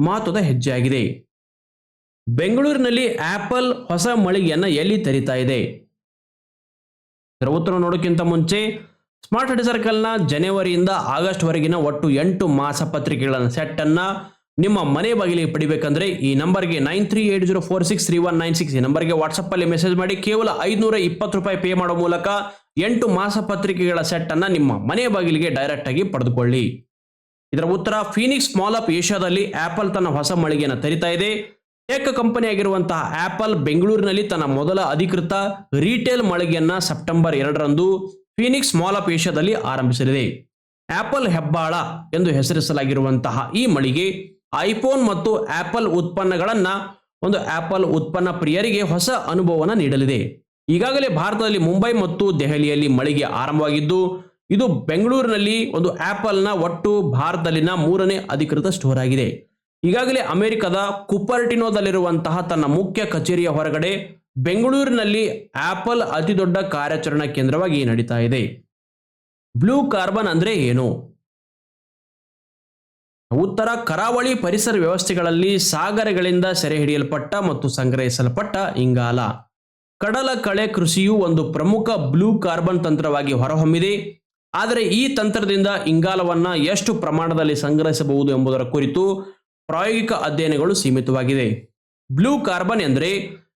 ಮಹತ್ವದ ಹೆಜ್ಜೆಯಾಗಿದೆ. ಬೆಂಗಳೂರಿನಲ್ಲಿ ಆಪಲ್ ಹೊಸ ಮಳಿಗೆಯನ್ನು ಎಲ್ಲಿ ತರಿತಾ ಇದೆ? ಉತ್ತರ ನೋಡೋಕ್ಕಿಂತ ಮುಂಚೆ ಸ್ಮಾರ್ಟ್ ಸರ್ಕಲ್ನ ಜನವರಿಯಿಂದ ಆಗಸ್ಟ್ ವರೆಗಿನ ಒಟ್ಟು ಎಂಟು ಮಾಸ ಪತ್ರಿಕೆಗಳ ಸೆಟ್ ಅನ್ನ ನಿಮ್ಮ ಮನೆ ಬಾಗಿಲಿಗೆ ಪಡಿಬೇಕಂದ್ರೆ ಈ ನಂಬರ್ಗೆ nine three eight zero four six three one nine six ಈ ನಂಬರ್ಗೆ ವಾಟ್ಸಪ್ ಅಲ್ಲಿ ಮೆಸೇಜ್ ಮಾಡಿ ಕೇವಲ ಐದುನೂರ ಇಪ್ಪತ್ತು ರೂಪಾಯಿ ಪೇ ಮಾಡೋ ಮೂಲಕ ಎಂಟು ಮಾಸ ಪತ್ರಿಕೆಗಳ ಸೆಟ್ ಅನ್ನ ನಿಮ್ಮ ಮನೆ ಬಾಗಿಲಿಗೆ ಡೈರೆಕ್ಟ್ ಆಗಿ ಪಡೆದುಕೊಳ್ಳಿ. ಇದರ ಉತ್ತರ ಫೀನಿಕ್ಸ್ ಮಾಲ್ ಆಫ್ ಏಷ್ಯಾದಲ್ಲಿ ಆಪಲ್ ತನ್ನ ಹೊಸ ಮಳಿಗೆಯನ್ನು ತರಿತಾ ಇದೆ. ಟೆಕ್ ಕಂಪನಿಯಾಗಿರುವಂತಹ ಆಪಲ್ ಬೆಂಗಳೂರಿನಲ್ಲಿ ತನ್ನ ಮೊದಲ ಅಧಿಕೃತ ರಿಟೇಲ್ ಮಳಿಗೆಯನ್ನ ಸೆಪ್ಟೆಂಬರ್ ಎರಡರಂದು ಫೀನಿಕ್ಸ್ ಮಾಲ್ ಆಫ್ ಏಷ್ಯಾದಲ್ಲಿ ಆರಂಭಿಸಲಿದೆ. ಆಪಲ್ ಹೆಬ್ಬಾಳ ಎಂದು ಹೆಸರಿಸಲಾಗಿರುವಂತಹ ಈ ಮಳಿಗೆ ಐಫೋನ್ ಮತ್ತು ಆಪಲ್ ಉತ್ಪನ್ನಗಳನ್ನು ಒಂದು ಆಪಲ್ ಉತ್ಪನ್ನ ಪ್ರಿಯರಿಗೆ ಹೊಸ ಅನುಭವವನ್ನು ನೀಡಲಿದೆ. ಈಗಾಗಲೇ ಭಾರತದಲ್ಲಿ ಮುಂಬೈ ಮತ್ತು ದೆಹಲಿಯಲ್ಲಿ ಮಳಿಗೆ ಆರಂಭವಾಗಿದ್ದು, ಇದು ಬೆಂಗಳೂರಿನಲ್ಲಿ ಒಂದು ಆಪಲ್ನ ಒಟ್ಟು ಭಾರತದಲ್ಲಿನ ಮೂರನೇ ಅಧಿಕೃತ ಸ್ಟೋರ್ ಆಗಿದೆ. ಈಗಾಗಲೇ ಅಮೆರಿಕದ ಕುಪರ್ಟಿನೋದಲ್ಲಿರುವಂತಹ ತನ್ನ ಮುಖ್ಯ ಕಚೇರಿಯ ಹೊರಗಡೆ ಬೆಂಗಳೂರಿನಲ್ಲಿ ಆಪಲ್ ಅತಿದೊಡ್ಡ ಕಾರ್ಯಾಚರಣಾ ಕೇಂದ್ರವಾಗಿ ನಡೀತಾ ಇದೆ. ಬ್ಲೂ ಕಾರ್ಬನ್ ಅಂದ್ರೆ ಏನು? ಉತ್ತರ ಕರಾವಳಿ ಪರಿಸರ ವ್ಯವಸ್ಥೆಗಳಲ್ಲಿ ಸಾಗರಗಳಿಂದ ಸೆರೆ ಹಿಡಿಯಲ್ಪಟ್ಟ ಮತ್ತು ಸಂಗ್ರಹಿಸಲ್ಪಟ್ಟ ಇಂಗಾಲ. ಕಡಲ ಕಳೆ ಕೃಷಿಯು ಒಂದು ಪ್ರಮುಖ ಬ್ಲೂ ಕಾರ್ಬನ್ ತಂತ್ರವಾಗಿ ಹೊರಹೊಮ್ಮಿದೆ. ಆದರೆ ಈ ತಂತ್ರದಿಂದ ಇಂಗಾಲವನ್ನು ಎಷ್ಟು ಪ್ರಮಾಣದಲ್ಲಿ ಸಂಗ್ರಹಿಸಬಹುದು ಎಂಬುದರ ಕುರಿತು ಪ್ರಾಯೋಗಿಕ ಅಧ್ಯಯನಗಳು ಸೀಮಿತವಾಗಿದೆ. ಬ್ಲೂ ಕಾರ್ಬನ್ ಎಂದರೆ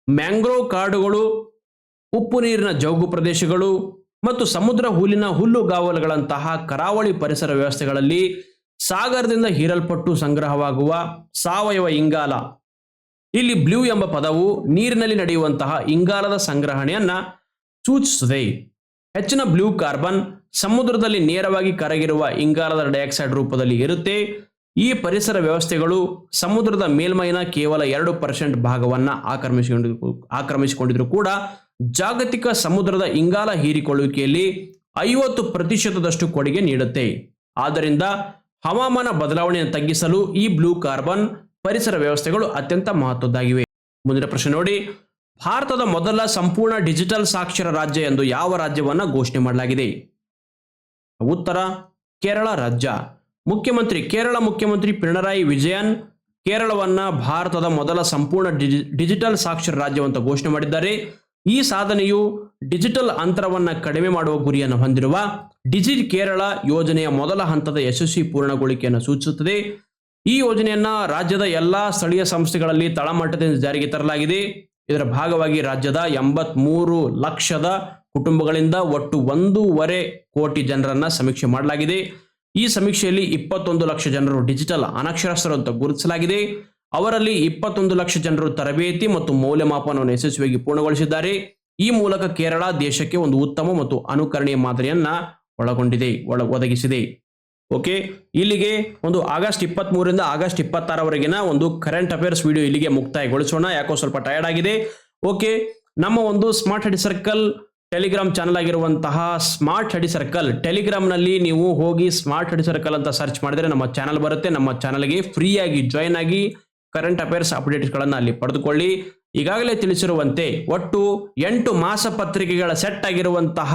ಮ್ಯಾಂಗ್ರೋವ್ ಕಾಡುಗಳು, ಉಪ್ಪು ನೀರಿನ ಜೌಗು ಪ್ರದೇಶಗಳು ಮತ್ತು ಸಮುದ್ರ ಹುಲ್ಲಿನ ಹುಲ್ಲುಗಾವಲುಗಳಂತಹ ಕರಾವಳಿ ಪರಿಸರ ವ್ಯವಸ್ಥೆಗಳಲ್ಲಿ ಸಾಗರದಿಂದ ಹೀರಲ್ಪಟ್ಟು ಸಂಗ್ರಹವಾಗುವ ಸಾವಯವ ಇಂಗಾಲ. ಇಲ್ಲಿ ಬ್ಲೂ ಎಂಬ ಪದವು ನೀರಿನಲ್ಲಿ ನಡೆಯುವಂತಹ ಇಂಗಾಲದ ಸಂಗ್ರಹಣೆಯನ್ನ ಸೂಚಿಸುತ್ತದೆ. ಹೆಚ್ಚಿನ ಬ್ಲೂ ಕಾರ್ಬನ್ ಸಮುದ್ರದಲ್ಲಿ ನೇರವಾಗಿ ಕರಗಿರುವ ಇಂಗಾಲದ ಡೈಆಕ್ಸೈಡ್ ರೂಪದಲ್ಲಿ ಇರುತ್ತೆ. ಈ ಪರಿಸರ ವ್ಯವಸ್ಥೆಗಳು ಸಮುದ್ರದ ಮೇಲ್ಮೈನ ಕೇವಲ ಎರಡು ಪರ್ಸೆಂಟ್ ಭಾಗವನ್ನ ಆಕ್ರಮಿಸಿಕೊಂಡಿದ್ರು ಆಕ್ರಮಿಸಿಕೊಂಡಿದ್ರು ಕೂಡ ಜಾಗತಿಕ ಸಮುದ್ರದ ಇಂಗಾಲ ಹೀರಿಕೊಳ್ಳುವಿಕೆಯಲ್ಲಿ ಐವತ್ತು ಪ್ರತಿಶತದಷ್ಟು ಕೊಡುಗೆ ನೀಡುತ್ತೆ. ಆದ್ದರಿಂದ ಹವಾಮಾನ ಬದಲಾವಣೆಯನ್ನು ತಗ್ಗಿಸಲು ಈ ಬ್ಲೂ ಕಾರ್ಬನ್ ಪರಿಸರ ವ್ಯವಸ್ಥೆಗಳು ಅತ್ಯಂತ ಮಹತ್ವದ್ದಾಗಿವೆ. ಮುಂದಿನ ಪ್ರಶ್ನೆ ನೋಡಿ. ಭಾರತದ ಮೊದಲ ಸಂಪೂರ್ಣ ಡಿಜಿಟಲ್ ಸಾಕ್ಷರ ರಾಜ್ಯ ಎಂದು ಯಾವ ರಾಜ್ಯವನ್ನ ಘೋಷಣೆ ಮಾಡಲಾಗಿದೆ? ಉತ್ತರ, ಕೇರಳ ರಾಜ್ಯ. ಮುಖ್ಯಮಂತ್ರಿ, ಕೇರಳ ಮುಖ್ಯಮಂತ್ರಿ ಪಿಣರಾಯಿ ವಿಜಯನ್ ಕೇರಳವನ್ನ ಭಾರತದ ಮೊದಲ ಸಂಪೂರ್ಣ ಡಿಜಿ- ಡಿಜಿಟಲ್ ಸಾಕ್ಷರ ರಾಜ್ಯವಂತ ಘೋಷಣೆ ಮಾಡಿದ್ದಾರೆ. ಈ ಸಾಧನೆಯು ಡಿಜಿಟಲ್ ಅಂತರವನ್ನು ಕಡಿಮೆ ಮಾಡುವ ಗುರಿಯನ್ನು ಹೊಂದಿರುವ ಡಿಜಿ ಕೇರಳ ಯೋಜನೆಯ ಮೊದಲ ಹಂತದ ಯಶಸ್ವಿ ಪೂರ್ಣಗೊಳಿಕೆಯನ್ನು ಸೂಚಿಸುತ್ತದೆ. ಈ ಯೋಜನೆಯನ್ನ ರಾಜ್ಯದ ಎಲ್ಲಾ ಸ್ಥಳೀಯ ಸಂಸ್ಥೆಗಳಲ್ಲಿ ತಳಮಟ್ಟದಿಂದ ಜಾರಿಗೆ ತರಲಾಗಿದೆ. ಇದರ ಭಾಗವಾಗಿ ರಾಜ್ಯದ ಎಂಬತ್ಮೂರು ಲಕ್ಷದ ಕುಟುಂಬಗಳಿಂದ ಒಟ್ಟು ಒಂದೂವರೆ ಕೋಟಿ ಜನರನ್ನ ಸಮೀಕ್ಷೆ ಮಾಡಲಾಗಿದೆ. ಈ ಸಮೀಕ್ಷೆಯಲ್ಲಿ ಇಪ್ಪತ್ತೊಂದು ಲಕ್ಷ ಜನರು ಡಿಜಿಟಲ್ ಅನಕ್ಷರಸ್ಥರು ಅಂತ ಗುರುತಿಸಲಾಗಿದೆ. ಅವರಲ್ಲಿ ಇಪ್ಪತ್ತೊಂದು ಲಕ್ಷ ಜನರು ತರಬೇತಿ ಮತ್ತು ಮೌಲ್ಯಮಾಪನವನ್ನು ಯಶಸ್ವಿಯಾಗಿ ಪೂರ್ಣಗೊಳಿಸಿದ್ದಾರೆ. ಈ ಮೂಲಕ ಕೇರಳ ದೇಶಕ್ಕೆ ಒಂದು ಉತ್ತಮ ಮತ್ತು ಅನುಕರಣೀಯ ಮಾದರಿಯನ್ನ ಒಳಗೊಂಡಿದೆ, ಒಳ, ಒದಗಿಸಿದೆ. ಓಕೆ, ಇಲ್ಲಿಗೆ ಒಂದು ಆಗಸ್ಟ್ ಇಪ್ಪತ್ತ್ ಮೂರರಿಂದ ಆಗಸ್ಟ್ ಇಪ್ಪತ್ತಾರವರೆಗಿನ ಒಂದು ಕರೆಂಟ್ ಅಫೇರ್ಸ್ ವಿಡಿಯೋ ಇಲ್ಲಿಗೆ ಮುಕ್ತಾಯಗೊಳಿಸೋಣ. ಯಾಕೋ ಸ್ವಲ್ಪ ಟಯರ್ಡ್ ಆಗಿದೆ. ಓಕೆ, ನಮ್ಮ ಒಂದು ಸ್ಮಾರ್ಟ್ ಹಡಿ ಸರ್ಕಲ್ ಟೆಲಿಗ್ರಾಮ್ ಚಾನಲ್ ಆಗಿರುವಂತಹ ಸ್ಮಾರ್ಟ್ ಹಡಿ ಸರ್ಕಲ್ ಟೆಲಿಗ್ರಾಮ್ನಲ್ಲಿ ನೀವು ಹೋಗಿ ಸ್ಮಾರ್ಟ್ ಹಡಿ ಸರ್ಕಲ್ ಅಂತ ಸರ್ಚ್ ಮಾಡಿದ್ರೆ ನಮ್ಮ ಚಾನಲ್ ಬರುತ್ತೆ. ನಮ್ಮ ಚಾನಲ್ಗೆ ಫ್ರೀಯಾಗಿ ಜಾಯ್ನ್ ಆಗಿ ಕರೆಂಟ್ ಅಫೇರ್ಸ್ ಅಪ್ಡೇಟ್ಸ್ಗಳನ್ನು ಅಲ್ಲಿ ಪಡೆದುಕೊಳ್ಳಿ. ಈಗಾಗಲೇ ತಿಳಿಸಿರುವಂತೆ ಒಟ್ಟು ಎಂಟು ಮಾಸ ಪತ್ರಿಕೆಗಳ ಸೆಟ್ ಆಗಿರುವಂತಹ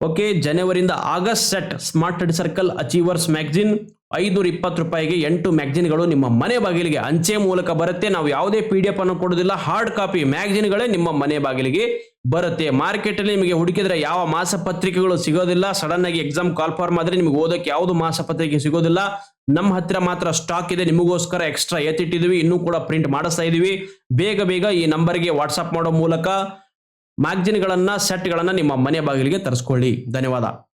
ಓಕೆ ಜನವರಿಯಿಂದ August set smart circle achievers magazine ಐನೂರ ಇಪ್ಪತ್ತು ರೂಪಾಯಿಗೆ ಎಂಟು ಮ್ಯಾಗ್ಜಿನ್ಗಳು ನಿಮ್ಮ ಮನೆ ಬಾಗಿಲಿಗೆ ಅಂಚೆ ಮೂಲಕ ಬರುತ್ತೆ. ನಾವು ಯಾವುದೇ ಪಿ ಡಿ ಎಫ್ ಅನ್ನು ಕೊಡೋದಿಲ್ಲ ಹಾರ್ಡ್ ಕಾಪಿ ಮ್ಯಾಗ್ಜಿನ್ಗಳೇ ನಿಮ್ಮ ಮನೆ ಬಾಗಿಲಿಗೆ ಬರುತ್ತೆ. ಮಾರ್ಕೆಟ್ ಅಲ್ಲಿ ನಿಮಗೆ ಹುಡುಕಿದ್ರೆ ಯಾವ ಮಾಸ ಪತ್ರಿಕೆಗಳು ಸಿಗೋದಿಲ್ಲ. ಸಡನ್ ಆಗಿ ಎಕ್ಸಾಮ್ ಕಾಲ್ ಫಾರ್ಮ್ ಆದ್ರೆ ನಿಮಗೆ ಓದಕ್ಕೆ ಯಾವುದು ಮಾಸ ಪತ್ರಿಕೆ ಸಿಗೋದಿಲ್ಲ. ನಮ್ಮ ಹತ್ತಿರ ಮಾತ್ರ ಸ್ಟಾಕ್ ಇದೆ. ನಿಮಗೋಸ್ಕರ ಎಕ್ಸ್ಟ್ರಾ ಎತ್ತಿಟ್ಟಿದ್ವಿ ಇನ್ನೂ ಕೂಡ ಪ್ರಿಂಟ್ ಮಾಡಿಸ್ತಾ ಇದೀವಿ ಬೇಗ ಬೇಗ ಈ ನಂಬರ್ಗೆ ವಾಟ್ಸ್ಆಪ್ ಮಾಡೋ ಮೂಲಕ ಮ್ಯಾಗ್ಜಿನ್ಗಳನ್ನ ಸೆಟ್ಗಳನ್ನು ನಿಮ್ಮ ಮನೆ ಬಾಗಿಲಿಗೆ ತರಿಸ್ಕೊಳ್ಳಿ. ಧನ್ಯವಾದ.